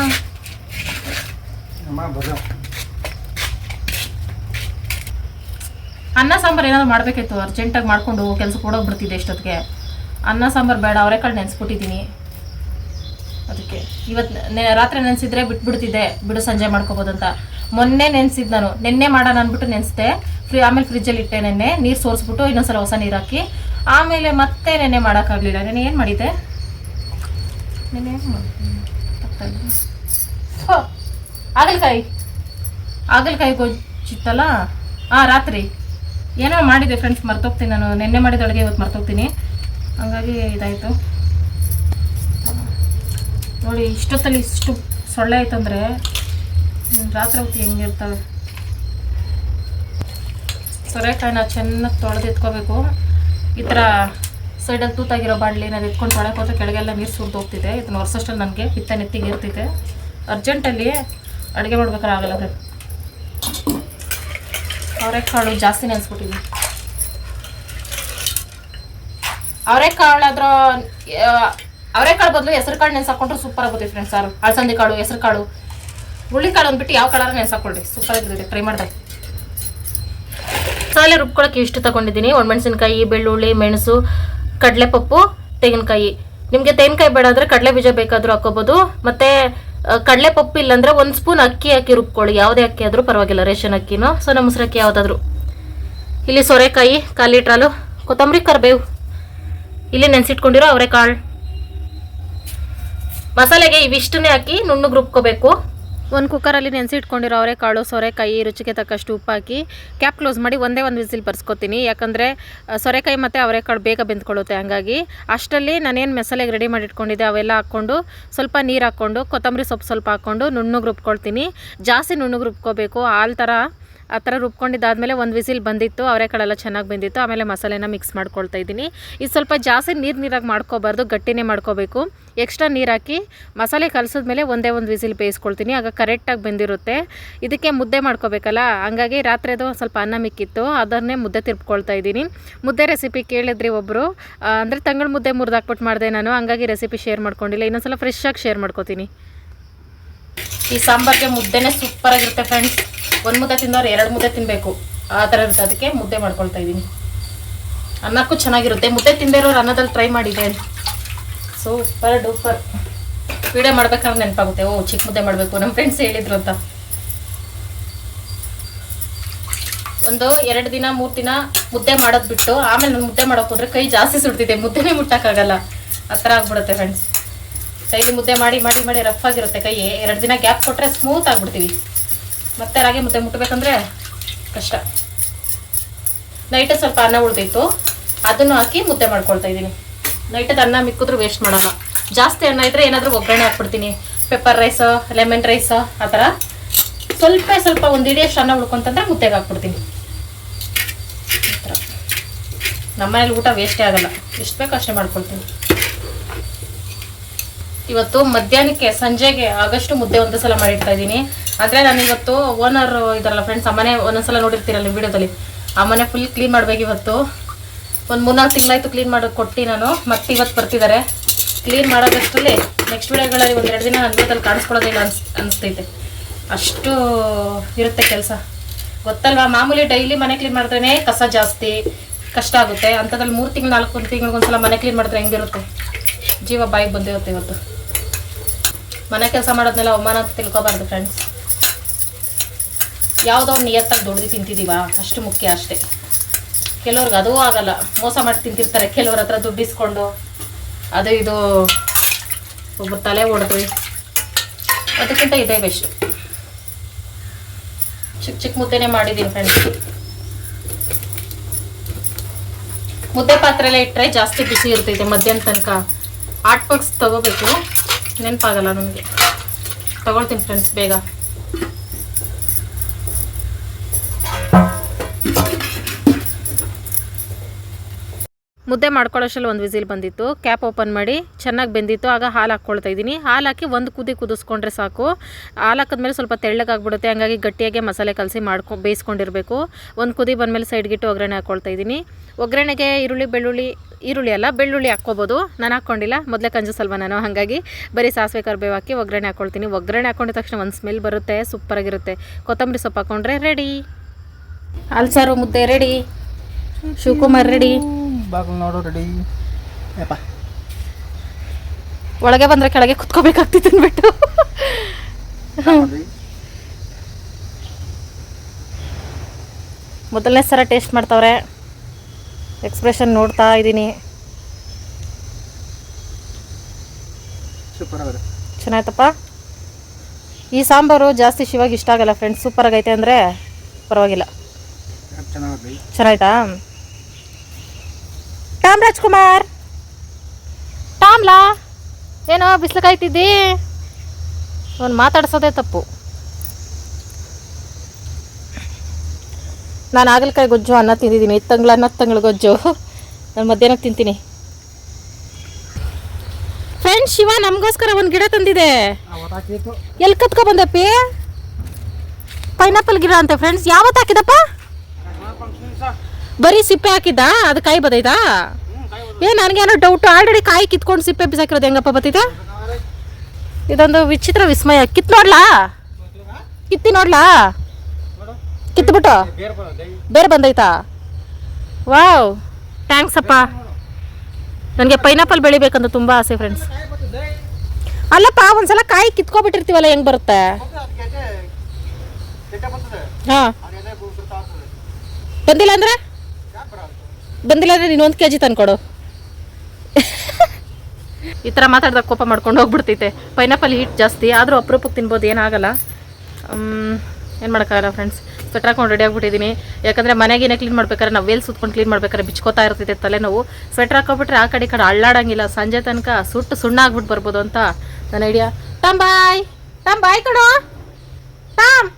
ಅನ್ನ ಸಾಂಬಾರು ಏನಾದ್ರು ಮಾಡಬೇಕಿತ್ತು ಅರ್ಜೆಂಟಾಗಿ ಮಾಡಿಕೊಂಡು ಕೆಲ್ಸಕ್ಕೆ ಬಿಡ್ತಿದ್ದೆ ಇಷ್ಟೊತ್ತಿಗೆ. ಅನ್ನ ಸಾಂಬಾರು ಬೇಡ ಅವರೆಕಾಳು ನೆನೆಸ್ಬಿಟ್ಟಿದ್ದೀನಿ. ಅದಕ್ಕೆ. ಇವತ್ತು ರಾತ್ರಿ ನೆನೆಸಿದ್ರೆ ಬಿಟ್ಬಿಡ್ತಿದ್ದೆ. ಬಿಡು ಸಂಜೆ ಮಾಡ್ಕೋಬೋದಂತ. ಮೊನ್ನೆ ನೆನೆಸಿದ್ದು ನಾನು. ನಿನ್ನೆ ಮಾಡೋಣ ಅಂದ್ಬಿಟ್ಟು ನೆನೆಸ್ದೆ. ಫ್ರಿ, ಆಮೇಲೆ ಫ್ರಿಜ್ಜಲ್ಲಿ ಇಟ್ಟೆ ನೆನ್ನೆ. ನೀರು ಸೋರಿಸ್ಬಿಟ್ಟು ಇನ್ನೊಂದ್ಸಲ ಹೊಸ ನೀರು ಹಾಕಿ. ಆಮೇಲೆ ಮತ್ತೆ ನೆನ್ನೆ ಮಾಡೋಕ್ಕಾಗಲಿಲ್ಲ. ನೆನ್ನೆ ಏನು ಮಾಡಿದ್ದೆ? ನೆನ್ನೆ ಹೋ ಆಗಲ್ಕಾಯಿ ಆಗಲ್ಕಾಯಿ ಗೊಜ್ಜಿತ್ತಲ್ಲ? ಹಾಂ ರಾತ್ರಿ. ಏನೋ ಮಾಡಿದೆ ಫ್ರೆಂಡ್ಸ್, ಮರ್ತೋಗ್ತೀನಿ ನಾನು. ನಿನ್ನೆ ಮಾಡಿದ ಅಡುಗೆ ಇವತ್ತು ಮರ್ತೋಗ್ತೀನಿ. ಹಂಗಾಗಿ ಇದಾಯಿತು. ನೋಡಿ, ಇಷ್ಟೊತ್ತಲ್ಲಿ ಇಷ್ಟು ಸೊಳ್ಳೆ ಆಯ್ತಂದರೆ ರಾತ್ರಿ ಹೊತ್ತು ಹೆಂಗಿರ್ತವೆ ಸೊರೆಕಾಯಿನ ಚೆನ್ನಾಗಿ ತೊಳೆದು ಎತ್ಕೋಬೇಕು. ಈ ಥರ ಸೈಡಲ್ಲಿ ತೂತಾಗಿರೋ ಬಾಣಲಿ ನಾನು ಎತ್ಕೊಂಡು ತೊಳಕ್ಕೆ ಹೋದ್ರೆ ಕೆಳಗೆಲ್ಲ ನೀರು ಸುರಿದು ಹೋಗ್ತಿದೆ. ಇದನ್ನ ವರ್ಷಷ್ಟಲ್ಲಿ ನನಗೆ ಪಿತ್ತ ನೆತ್ತಿಗೆ ಇರ್ತಿದೆ. ಅರ್ಜೆಂಟಲ್ಲಿ ಅಡುಗೆ ಮಾಡ್ಬೇಕಾದ್ರೆ ಆಗಲ್ಲ ಅದು ಅವರೆಕಾಳು ಜಾಸ್ತಿ ನೆನೆಸ್ಬಿಟ್ಟಿದ್ದೀನಿ ಅವರೆಕಾಳು ಅದ್ರ ಅವರೆಕಾಳು ಬದಲು ಹೆಸರು ಕಾಳು ನೆನ್ಸಾಕೊಂಡ್ರೆ ಸೂಪರ್ ಆಗುತ್ತೆ ಫ್ರೆಂಡ್ಸ್ ಸಾರು ಅಳಸಂದಿ ಕಾಳು, ಹೆಸರು ಕಾಳು. ಹುಳ್ಳಿಕಾಳು ಅಂದ್ಬಿಟ್ಟು ಯಾವ ಕಲರ್ ನೆನ್ಸಾಕೊಳ್ರಿ. ಸೂಪರ್ ಆಗಿರುತ್ತೆ ಟ್ರೈ ಮಾಡಿದೆ. ಮಸಾಲೆ ರುಬ್ಕೊಳಕ್ಕೆ ಇಷ್ಟು ತಗೊಂಡಿದ್ದೀನಿ. ಒಣಮೆಣಸಿನ್ಕಾಯಿ, ಬೆಳ್ಳುಳ್ಳಿ, ಮೆಣಸು, ಕಡಲೆಪಪ್ಪು, ತೆಂಗಿನಕಾಯಿ. ನಿಮಗೆ ತೆಂಗಿನಕಾಯಿ ಬೇಡ ಅಂದರೆ ಕಡಲೆ ಬೀಜ ಬೇಕಾದರೂ ಹಾಕೋಬೋದು. ಮತ್ತು ಕಡಲೆ ಪಪ್ಪು ಇಲ್ಲಾಂದರೆ ಒಂದು ಸ್ಪೂನ್ ಅಕ್ಕಿ ಹಾಕಿ ರುಬ್ಕೊಳ್ಳಿ. ಯಾವುದೇ ಅಕ್ಕಿ ಆದರೂ ಪರವಾಗಿಲ್ಲ, ರೇಷನ್ ಅಕ್ಕಿನೋ. ಸೊ ಮೊಸರು ಅಕ್ಕಿ ಯಾವುದಾದ್ರೂ. ಇಲ್ಲಿ ಸೋರೆಕಾಯಿ, ಕಾಲು ಲೀಟ್ರಾಲು ಕೊತ್ತಂಬರಿ ಕರಿಬೇವು. ಇಲ್ಲಿ ನೆನೆಸಿಟ್ಕೊಂಡಿರೋ ಅವರೆಕಾಳು ಮಸಾಲೆಗೆ ಇವಿಷ್ಟನ್ನೇ ಹಾಕಿ ನುಣ್ಣಗೆ ರುಬ್ಕೋಬೇಕು. ಒಂದು ಕುಕ್ಕರಲ್ಲಿ ನೆನೆಸಿಟ್ಕೊಂಡಿರೋ ಅವರೆಕಾಳು ಸೊರೆಕಾಯಿ ರುಚಿಗೆ ತಕ್ಕಷ್ಟು ಉಪ್ಪು ಹಾಕಿ ಕ್ಯಾಪ್ ಕ್ಲೋಸ್ ಮಾಡಿ ಒಂದೇ ಒಂದು ವಿಸಿಲ್ ಬರ್ಸ್ಕೊತೀನಿ. ಯಾಕಂದರೆ ಸೊರೆಕಾಯಿ ಮತ್ತು ಅವರೆಕಾಳು ಬೇಗ ಬೆಂದ್ಕೊಳ್ಳುತ್ತೆ. ಹಾಗಾಗಿ ಅಷ್ಟರಲ್ಲಿ ನಾನೇನು ಮಸಾಲೆಗೆ ರೆಡಿ ಮಾಡಿ ಇಟ್ಕೊಂಡಿದ್ದೆ ಅವೆಲ್ಲ ಹಾಕ್ಕೊಂಡು ಸ್ವಲ್ಪ ನೀರು ಹಾಕ್ಕೊಂಡು, ಕೊತ್ತಂಬರಿ ಸೊಪ್ಪು ಸ್ವಲ್ಪ ಹಾಕ್ಕೊಂಡು ನುಣ್ಣಗೆ ರುಬ್ಕೊಳ್ತೀನಿ. ಜಾಸ್ತಿ ನುಣ್ಣಗೆ ರುಬ್ಕೋಬೇಕು. ಹಾಲು ಥರ ಆ ಥರ ರುಬ್ಕೊಂಡಿದ್ದಾದಮೇಲೆ ಒಂದು ವಿಸಿಲ್ ಬಂದಿತ್ತು ಅವರೆಕಾಳೆಲ್ಲ ಚೆನ್ನಾಗಿ ಬಂದಿತ್ತು, ಆಮೇಲೆ ಮಸಾಲೆನ ಮಿಕ್ಸ್ ಮಾಡ್ಕೊಳ್ತಾ ಇದ್ದೀನಿ. ಇದು ಸ್ವಲ್ಪ ಜಾಸ್ತಿ ನೀರು ನೀರಾಗಿ ಮಾಡ್ಕೋಬಾರ್ದು, ಗಟ್ಟಿನೇ ಮಾಡ್ಕೋಬೇಕು. ಎಕ್ಸ್ಟ್ರಾ ನೀರು ಹಾಕಿ ಮಸಾಲೆ ಕಲಸಿದ್ಮೇಲೆ ಒಂದೇ ಒಂದು ವಿಸಿಲ್ ಬೇಯಿಸ್ಕೊಳ್ತೀನಿ, ಆಗ ಕರೆಕ್ಟಾಗಿ ಬೆಂದಿರುತ್ತೆ. ಇದಕ್ಕೆ ಮುದ್ದೆ ಮಾಡ್ಕೋಬೇಕಲ್ಲ, ಹಂಗಾಗಿ ರಾತ್ರಿದು ಅದು ಸ್ವಲ್ಪ ಅನ್ನ ಮಿಕ್ಕಿತ್ತು, ಅದನ್ನೇ ಮುದ್ದೆ ತಿರ್ಪ್ಕೊಳ್ತಾ ಇದ್ದೀನಿ. ಮುದ್ದೆ ರೆಸಿಪಿ ಕೇಳಿದ್ರಿ ಒಬ್ಬರು ಅಂದರೆ ತಂಗಳು ಮುದ್ದೆ ಮುರಿದಾಕ್ಬಿಟ್ಟು ಮಾಡಿದೆ ನಾನು, ಹಂಗಾಗಿ ರೆಸಿಪಿ ಶೇರ್ ಮಾಡ್ಕೊಂಡಿಲ್ಲ, ಇನ್ನೊಂದ್ಸಲ ಫ್ರೆಶ್ ಆಗಿ ಶೇರ್ ಮಾಡ್ಕೋತೀನಿ. ಈ ಸಾಂಬಾರ್ಗೆ ಮುದ್ದೆನೇ ಸೂಪರ್ ಆಗಿರುತ್ತೆ ಫ್ರೆಂಡ್ಸ್ ಒಂದು ಮುದ್ದೆ ತಿಂದವ್ರು ಎರಡು ಮುದ್ದೆ ತಿನ್ಬೇಕು. ಆ ಥರ ಇರುತ್ತೆ. ಅದಕ್ಕೆ ಮುದ್ದೆ ಮಾಡ್ಕೊಳ್ತಾ ಇದ್ದೀನಿ. ಅನ್ನಕ್ಕೂ ಚೆನ್ನಾಗಿರುತ್ತೆ. ಮುದ್ದೆ ತಿಂದಿರೋರು ಅನ್ನದಲ್ಲಿ ಟ್ರೈ ಮಾಡಿದೆ ಸೂಪರ್ ಡೂಪರ್ ವೀಡಿಯೋ ಮಾಡ್ಬೇಕಾದ್ರೆ ನೆನಪಾಗುತ್ತೆ. ಓ, ಚಿಕ್ಕ ಮುದ್ದೆ ಮಾಡಬೇಕು. ನಮ್ಮ ಫ್ರೆಂಡ್ಸ್ ಹೇಳಿದ್ರು ಅಂತ. ಒಂದು ಎರಡು ದಿನ, ಮೂರು ದಿನ ಮುದ್ದೆ ಮಾಡೋದು ಬಿಟ್ಟು ಆಮೇಲೆ ನಾನು ಮುದ್ದೆ ಮಾಡೋಕೆ ಹೋದ್ರೆ ಕೈ ಜಾಸ್ತಿ ಸುಡ್ತಿದೆ. ಮುದ್ದೆನೇ ಮುಟ್ಟಕ್ಕಾಗಲ್ಲ ಆ ಥರ ಆಗ್ಬಿಡುತ್ತೆ ಫ್ರೆಂಡ್ಸ್ ಡೈಲಿ ಮುದ್ದೆ ಮಾಡಿ ಮಾಡಿ ಮಾಡಿ ರಫ್ ಆಗಿರುತ್ತೆ ಕೈ ಎರಡು ದಿನ ಗ್ಯಾಪ್ ಕೊಟ್ಟರೆ ಸ್ಮೂತ್ ಆಗಿಬಿಡ್ತೀವಿ. ಮತ್ತೆ ರಾಗಿ ಮುದ್ದೆ ಮುಟ್ಟಬೇಕಂದ್ರೆ ಕಷ್ಟ. ನೈಟ್ ಸ್ವಲ್ಪ ಅನ್ನ ಉಳಿದಿತ್ತು. ಅದನ್ನು ಹಾಕಿ ಮುದ್ದೆ ಮಾಡ್ಕೊಳ್ತಾ ಇದ್ದೀನಿ. ನೈಟದ ಅನ್ನ ಮಿಕ್ಕಿದ್ರು ವೇಸ್ಟ್ ಮಾಡೋಲ್ಲ. ಜಾಸ್ತಿ ಅನ್ನ ಇದ್ರೆ ಏನಾದರೂ ಒಗ್ಗರಣೆ ಹಾಕ್ಬಿಡ್ತೀನಿ. ಪೆಪ್ಪರ್ ರೈಸು ಲೆಮನ್ ರೈಸ ಆ ಥರ. ಸ್ವಲ್ಪ ಸ್ವಲ್ಪ ಒಂದು ಇಡಿಯಷ್ಟು ಅನ್ನ ಉಳ್ಕೊಂತಂದ್ರೆ ಮುದ್ದೆಗೆ ಹಾಕ್ಬಿಡ್ತೀನಿ. ನಮ್ಮ ಮನೇಲಿ ನಮ್ಮನೇಲಿ ಊಟ ವೇಸ್ಟೇ ಆಗಲ್ಲ. ಎಷ್ಟು ಬೇಕೋ ಅಷ್ಟೇ ಮಾಡ್ಕೊಳ್ತೀನಿ. ಇವತ್ತು ಮಧ್ಯಾಹ್ನಕ್ಕೆ, ಸಂಜೆಗೆ ಆಗಷ್ಟು ಮುದ್ದೆ ಒಂದು ಸಲ ಮಾಡಿಡ್ತಾ ಇದ್ದೀನಿ. ನಾನು ಇವತ್ತು ಓನರ್ ಇದಾರಲ್ಲ ಫ್ರೆಂಡ್ಸ್ ಆ ಮನೆ ಒಂದೊಂದ್ಸಲ ನೋಡಿರ್ತೀರಲ್ಲ ವಿಡಿಯೋದಲ್ಲಿ. ಮನೆ ಫುಲ್ ಕ್ಲೀನ್ ಮಾಡ್ಬೇಕು ಇವತ್ತು. ಒಂದು ಮೂರ್ನಾಲ್ಕು ತಿಂಗಳಾಯ್ತು ಕ್ಲೀನ್ ಮಾಡೋದು ಕೊಟ್ಟು ನಾನು, ಮತ್ತೆ ಇವತ್ತು ಬರ್ತಿದ್ದಾರೆ ಕ್ಲೀನ್ ಮಾಡೋದಷ್ಟರಲ್ಲಿ ನೆಕ್ಸ್ಟ್ ವಿಡಿಯೋಗಳಲ್ಲಿ ಒಂದೆರಡು ದಿನ ವಿಡಿಯೋದಲ್ಲಿ ಕಾಣಿಸ್ಕೊಳ್ಳೋದಿಲ್ಲ ಅನ್ಸ್, ಅನಿಸ್ತೈತೆ. ಅಷ್ಟು ಇರುತ್ತೆ ಕೆಲಸ. ಗೊತ್ತಲ್ವಾ? ಮಾಮೂಲಿ ಡೈಲಿ ಮನೆ ಕ್ಲೀನ್ ಮಾಡಿದ್ರೇ ಕಸ ಜಾಸ್ತಿ, ಕಷ್ಟ ಆಗುತ್ತೆ. ಅಂಥದ್ರಲ್ಲಿ ಮೂರು ತಿಂಗಳು, ನಾಲ್ಕು ತಿಂಗಳಿಗೊಂದ್ಸಲ ಮನೆ ಕ್ಲೀನ್ ಮಾಡಿದ್ರೆ ಹೆಂಗಿರುತ್ತೆ? ಜೀವ ಬಾಯಿಗೆ ಬಂದಿರುತ್ತೆ ಇವತ್ತು. ಮನೆ ಕೆಲಸ ಮಾಡೋದ್ನೆಲ್ಲ ಅವಮಾನ ಅಂತ ತಿಳ್ಕೊಬಾರ್ದು ಫ್ರೆಂಡ್ಸ್ ಯಾವುದೋ ನಿಯತ್ತಾಗಿ ದುಡ್ದು ತಿಂತಿದ್ದೀವ ಅಷ್ಟು ಮುಖ್ಯ ಅಷ್ಟೇ. ಕೆಲವ್ರಿಗೆ ಅದೂ ಆಗಲ್ಲ. ಮೋಸ ಮಾಡಿ ತಿಂತಿರ್ತಾರೆ. ಕೆಲವ್ರ ಹತ್ರ ದುಡ್ಡು ಇಸ್ಕೊಂಡು. ಅದು ಇದು. ಒಬ್ಬರು ತಲೆ ಹೊಡೆದ್ವಿ ಅದಕ್ಕಿಂತ ಇದೇ ಬೆಸ್ಟ್ ಚಿಕ್ಕ ಚಿಕ್ಕ ಮುದ್ದೆನೇ ಮಾಡಿದ್ದೀನಿ ಫ್ರೆಂಡ್ಸ್ ಮುದ್ದೆ ಪಾತ್ರೆಲ್ಲ ಇಟ್ಟರೆ ಜಾಸ್ತಿ ಬಿಸಿ ಇರ್ತೈತೆ ಮಧ್ಯಾಹ್ನ ತನಕ. ಆಟ್ ಬಾಕ್ಸ್ ತಗೋಬೇಕು. ನೆನಪಾಗಲ್ಲ ನಮಗೆ. ತಗೊಳ್ತೀನಿ ಫ್ರೆಂಡ್ಸ್ ಬೇಗ. ಮುದ್ದೆ ಮಾಡ್ಕೊಳ್ಳೋಷ್ಟರಲ್ಲಿ ಒಂದು ವಿಸಿಲ್ ಬಂದಿತ್ತು. ಕ್ಯಾಪ್ ಓಪನ್ ಮಾಡಿ ಚೆನ್ನಾಗಿ ಬೆಂದಿತ್ತು. ಆಗ ಹಾಲು ಹಾಕ್ಕೊಳ್ತಾ ಇದ್ದೀನಿ. ಹಾಲು ಹಾಕಿ ಒಂದು ಕುದಿ ಕುದಿಸ್ಕೊಂಡ್ರೆ ಸಾಕು. ಹಾಲು ಹಾಕಿದ್ಮೇಲೆ ಸ್ವಲ್ಪ ತೆಳ್ಳಗಾಗ್ಬಿಡುತ್ತೆ. ಹಂಗಾಗಿ ಗಟ್ಟಿಯಾಗಿ ಮಸಾಲೆ ಕಲಸಿ ಮಾಡ್ಕೊ, ಬೇಯಿಸ್ಕೊಂಡಿರಬೇಕು. ಒಂದು ಕುದಿ ಬಂದಮೇಲೆ ಸೈಡ್ಗಿಟ್ಟು ಒಗ್ಗರಣೆ ಹಾಕ್ಕೊಳ್ತಾ ಇದ್ದೀನಿ. ಒಗ್ಗರಣೆಗೆ ಈರುಳ್ಳಿ, ಬೆಳ್ಳುಳ್ಳಿ ಈರುಳ್ಳಿ ಅಲ್ಲ ಬೆಳ್ಳುಳ್ಳಿ ಹಾಕ್ಕೋಬೋದು. ನಾನು ಹಾಕ್ಕೊಂಡಿಲ್ಲ ಮೊದಲೇ ಕಂಜೂಸಲ್ವ ನಾನು ಹಾಗಾಗಿ ಬರೀ ಸಾಸಿವೆ ಕರಿಬೇವು ಹಾಕಿ ಒಗ್ಗರಣೆ ಹಾಕ್ಕೊಳ್ತೀನಿ ಒಗ್ಗರಣೆ ಹಾಕೊಂಡ ತಕ್ಷಣ ಒಂದು ಸ್ಮೆಲ್ ಬರುತ್ತೆ ಸೂಪರಾಗಿರುತ್ತೆ ಕೊತ್ತಂಬರಿ ಸೊಪ್ಪು ಹಾಕ್ಕೊಂಡ್ರೆ ರೆಡಿ ಅಲ್ಸಾರು ಮುದ್ದೆ ರೆಡಿ ಶಿವಕುಮಾರ್ ರೆಡಿ ನೋಡು ರೆಡಿ ಒಳಗೆ ಬಂದರೆ ಕೆಳಗೆ ಕುತ್ಕೋಬೇಕಾಗ್ತಿತ್ತು ಅಂದ್ಬಿಟ್ಟು. ಮೊದಲನೇ ಸಲ ಟೇಸ್ಟ್ ಮಾಡ್ತಾವ್ರೆ. ಎಕ್ಸ್ಪ್ರೆಷನ್ ನೋಡ್ತಾ ಇದ್ದೀನಿ. ಚೆನ್ನಾಯ್ತಪ್ಪ. ಈ ಸಾಂಬಾರು ಜಾಸ್ತಿ ಶಿವಾಗಿ ಇಷ್ಟ ಆಗಲ್ಲ ಫ್ರೆಂಡ್ಸ್ ಸೂಪರ್ ಆಗೈತೆ ಅಂದರೆ ಪರವಾಗಿಲ್ಲ. ಚೆನ್ನಾಯ್ತಾ? ಟಾಮ್ ರಾಜ್ಕುಮಾರ್. ಟಾಮ್ಲಾ ಏನೋ ಬಿಸಿಲು ಕಾಯ್ತಿದ್ದಿ ಅವ್ನು ಮಾತಾಡ್ಸೋದೇ ತಪ್ಪು. ನಾನು ಆಗಲಕಾಯಿ ಗೊಜ್ಜು ಅನ್ನ ತಿಂದಿದ್ದೀನಿ. ಇತ್ತು ತಂಗ್ಳು ಅನ್ನ ತಂಗ್ಳು ಗೊಜ್ಜು. ನಾನು ಮಧ್ಯಾಹ್ನಕ್ಕೆ ತಿಂತೀನಿ. ಫ್ರೆಂಡ್ಸ್ ಶಿವ ನಮಗೋಸ್ಕರ ಒಂದು ಗಿಡ ತಂದಿದೆ. ಎಲ್ಲಿ ಕತ್ಕೊ ಬಂದಪ್ಪಿ ಪೈನಾಪಲ್ ಗಿಡ ಅಂತ ಫ್ರೆಂಡ್ಸ್ ಯಾವತ್ತು ಹಾಕಿದಪ್ಪ? ಬರೀ ಸಿಪ್ಪೆ ಹಾಕಿದ್ದ? ಅದು ಕಾಯಿ ಬದೈತಾ? ಏ ನನಗೇನೋ ಡೌಟ್ ಆಲ್ರೆಡಿ ಕಾಯಿ ಕಿತ್ಕೊಂಡು ಸಿಪ್ಪೆ ಬಿಸಾಕಿರೋದು ಹೆಂಗಪ್ಪ ಬತ್ತಿದೆ ಇದೊಂದು ವಿಚಿತ್ರ ವಿಸ್ಮಯ. ಕಿತ್ ನೋಡ್ಲಾ? ಕಿತ್ತಿ ನೋಡ್ಲಾ? ಕಿತ್ಬಿಟ್ಟು ಬೇರೆ ಬಂದೈತಾ? ವಾವ್ ಥ್ಯಾಂಕ್ಸ್ ಅಪ್ಪ. ನನಗೆ ಪೈನಾಪಲ್ ಬೆಳಿಬೇಕಂತ ತುಂಬ ಆಸೆ ಫ್ರೆಂಡ್ಸ್ ಅಲ್ಲಪ್ಪ, ಒಂದ್ಸಲ ಕಾಯಿ ಕಿತ್ಕೊಬಿಟ್ಟಿರ್ತೀವಲ್ಲ, ಹೆಂಗ್ ಬರುತ್ತೆ? ಹಾಂ. ಬಂದಿಲ್ಲ ಅಂದ್ರೆ? ಬಂದಿಲ್ಲ ಅಂದ್ರೆ ನೀನು ಒಂದು ಕೆ ಜಿ ತಂದ್ಕೊಡು. ಈ ಥರ ಮಾತಾಡಿದಾಗ ಕೋಪ ಮಾಡ್ಕೊಂಡು ಹೋಗ್ಬಿಡ್ತೈತೆ. ಪೈನಾಪಲ್ ಹೀಟ್ ಜಾಸ್ತಿ, ಆದರೂ ಅಪರೂಪಕ್ಕೆ ತಿನ್ಬೋದು, ಏನಾಗಲ್ಲ. ಏನು ಮಾಡೋಕ್ಕಾಗಲ್ಲ ಫ್ರೆಂಡ್ಸ್ ಸ್ವೆಟ್ರ್ ಹಾಕೊಂಡು ರೆಡಿ ಆಗಿಬಿಟ್ಟಿದ್ದೀನಿ ಯಾಕಂದರೆ ಮನೆಗೇನೆ ಕ್ಲೀನ್ ಮಾಡ್ಬೇಕಾದ್ರೆ ನಾವು ವೇಲ್ ಸುತ್ಕೊಂಡು ಕ್ಲೀನ್ ಮಾಡ್ಬೇಕಾದ್ರೆ ಬಿಚ್ಕೋತಾ ತಲೆ ತಲೆನೋವು. ಸ್ವೆಟ್ರ್ ಹಾಕೊಬಿಟ್ರೆ ಆ ಕಡೆ ಈ ಕಡೆ ಅಳ್ಳಾಡಂಗಿಲ್ಲ. ಸಂಜೆ ತನಕ ಸುಟ್ಟು ಸುಣ್ಣ ಆಗ್ಬಿಟ್ಟು ಬರ್ಬೋದು ಅಂತ ನನ್ನ idea Tom boy! Tom boy ಕಣೋ ಟಾಮ್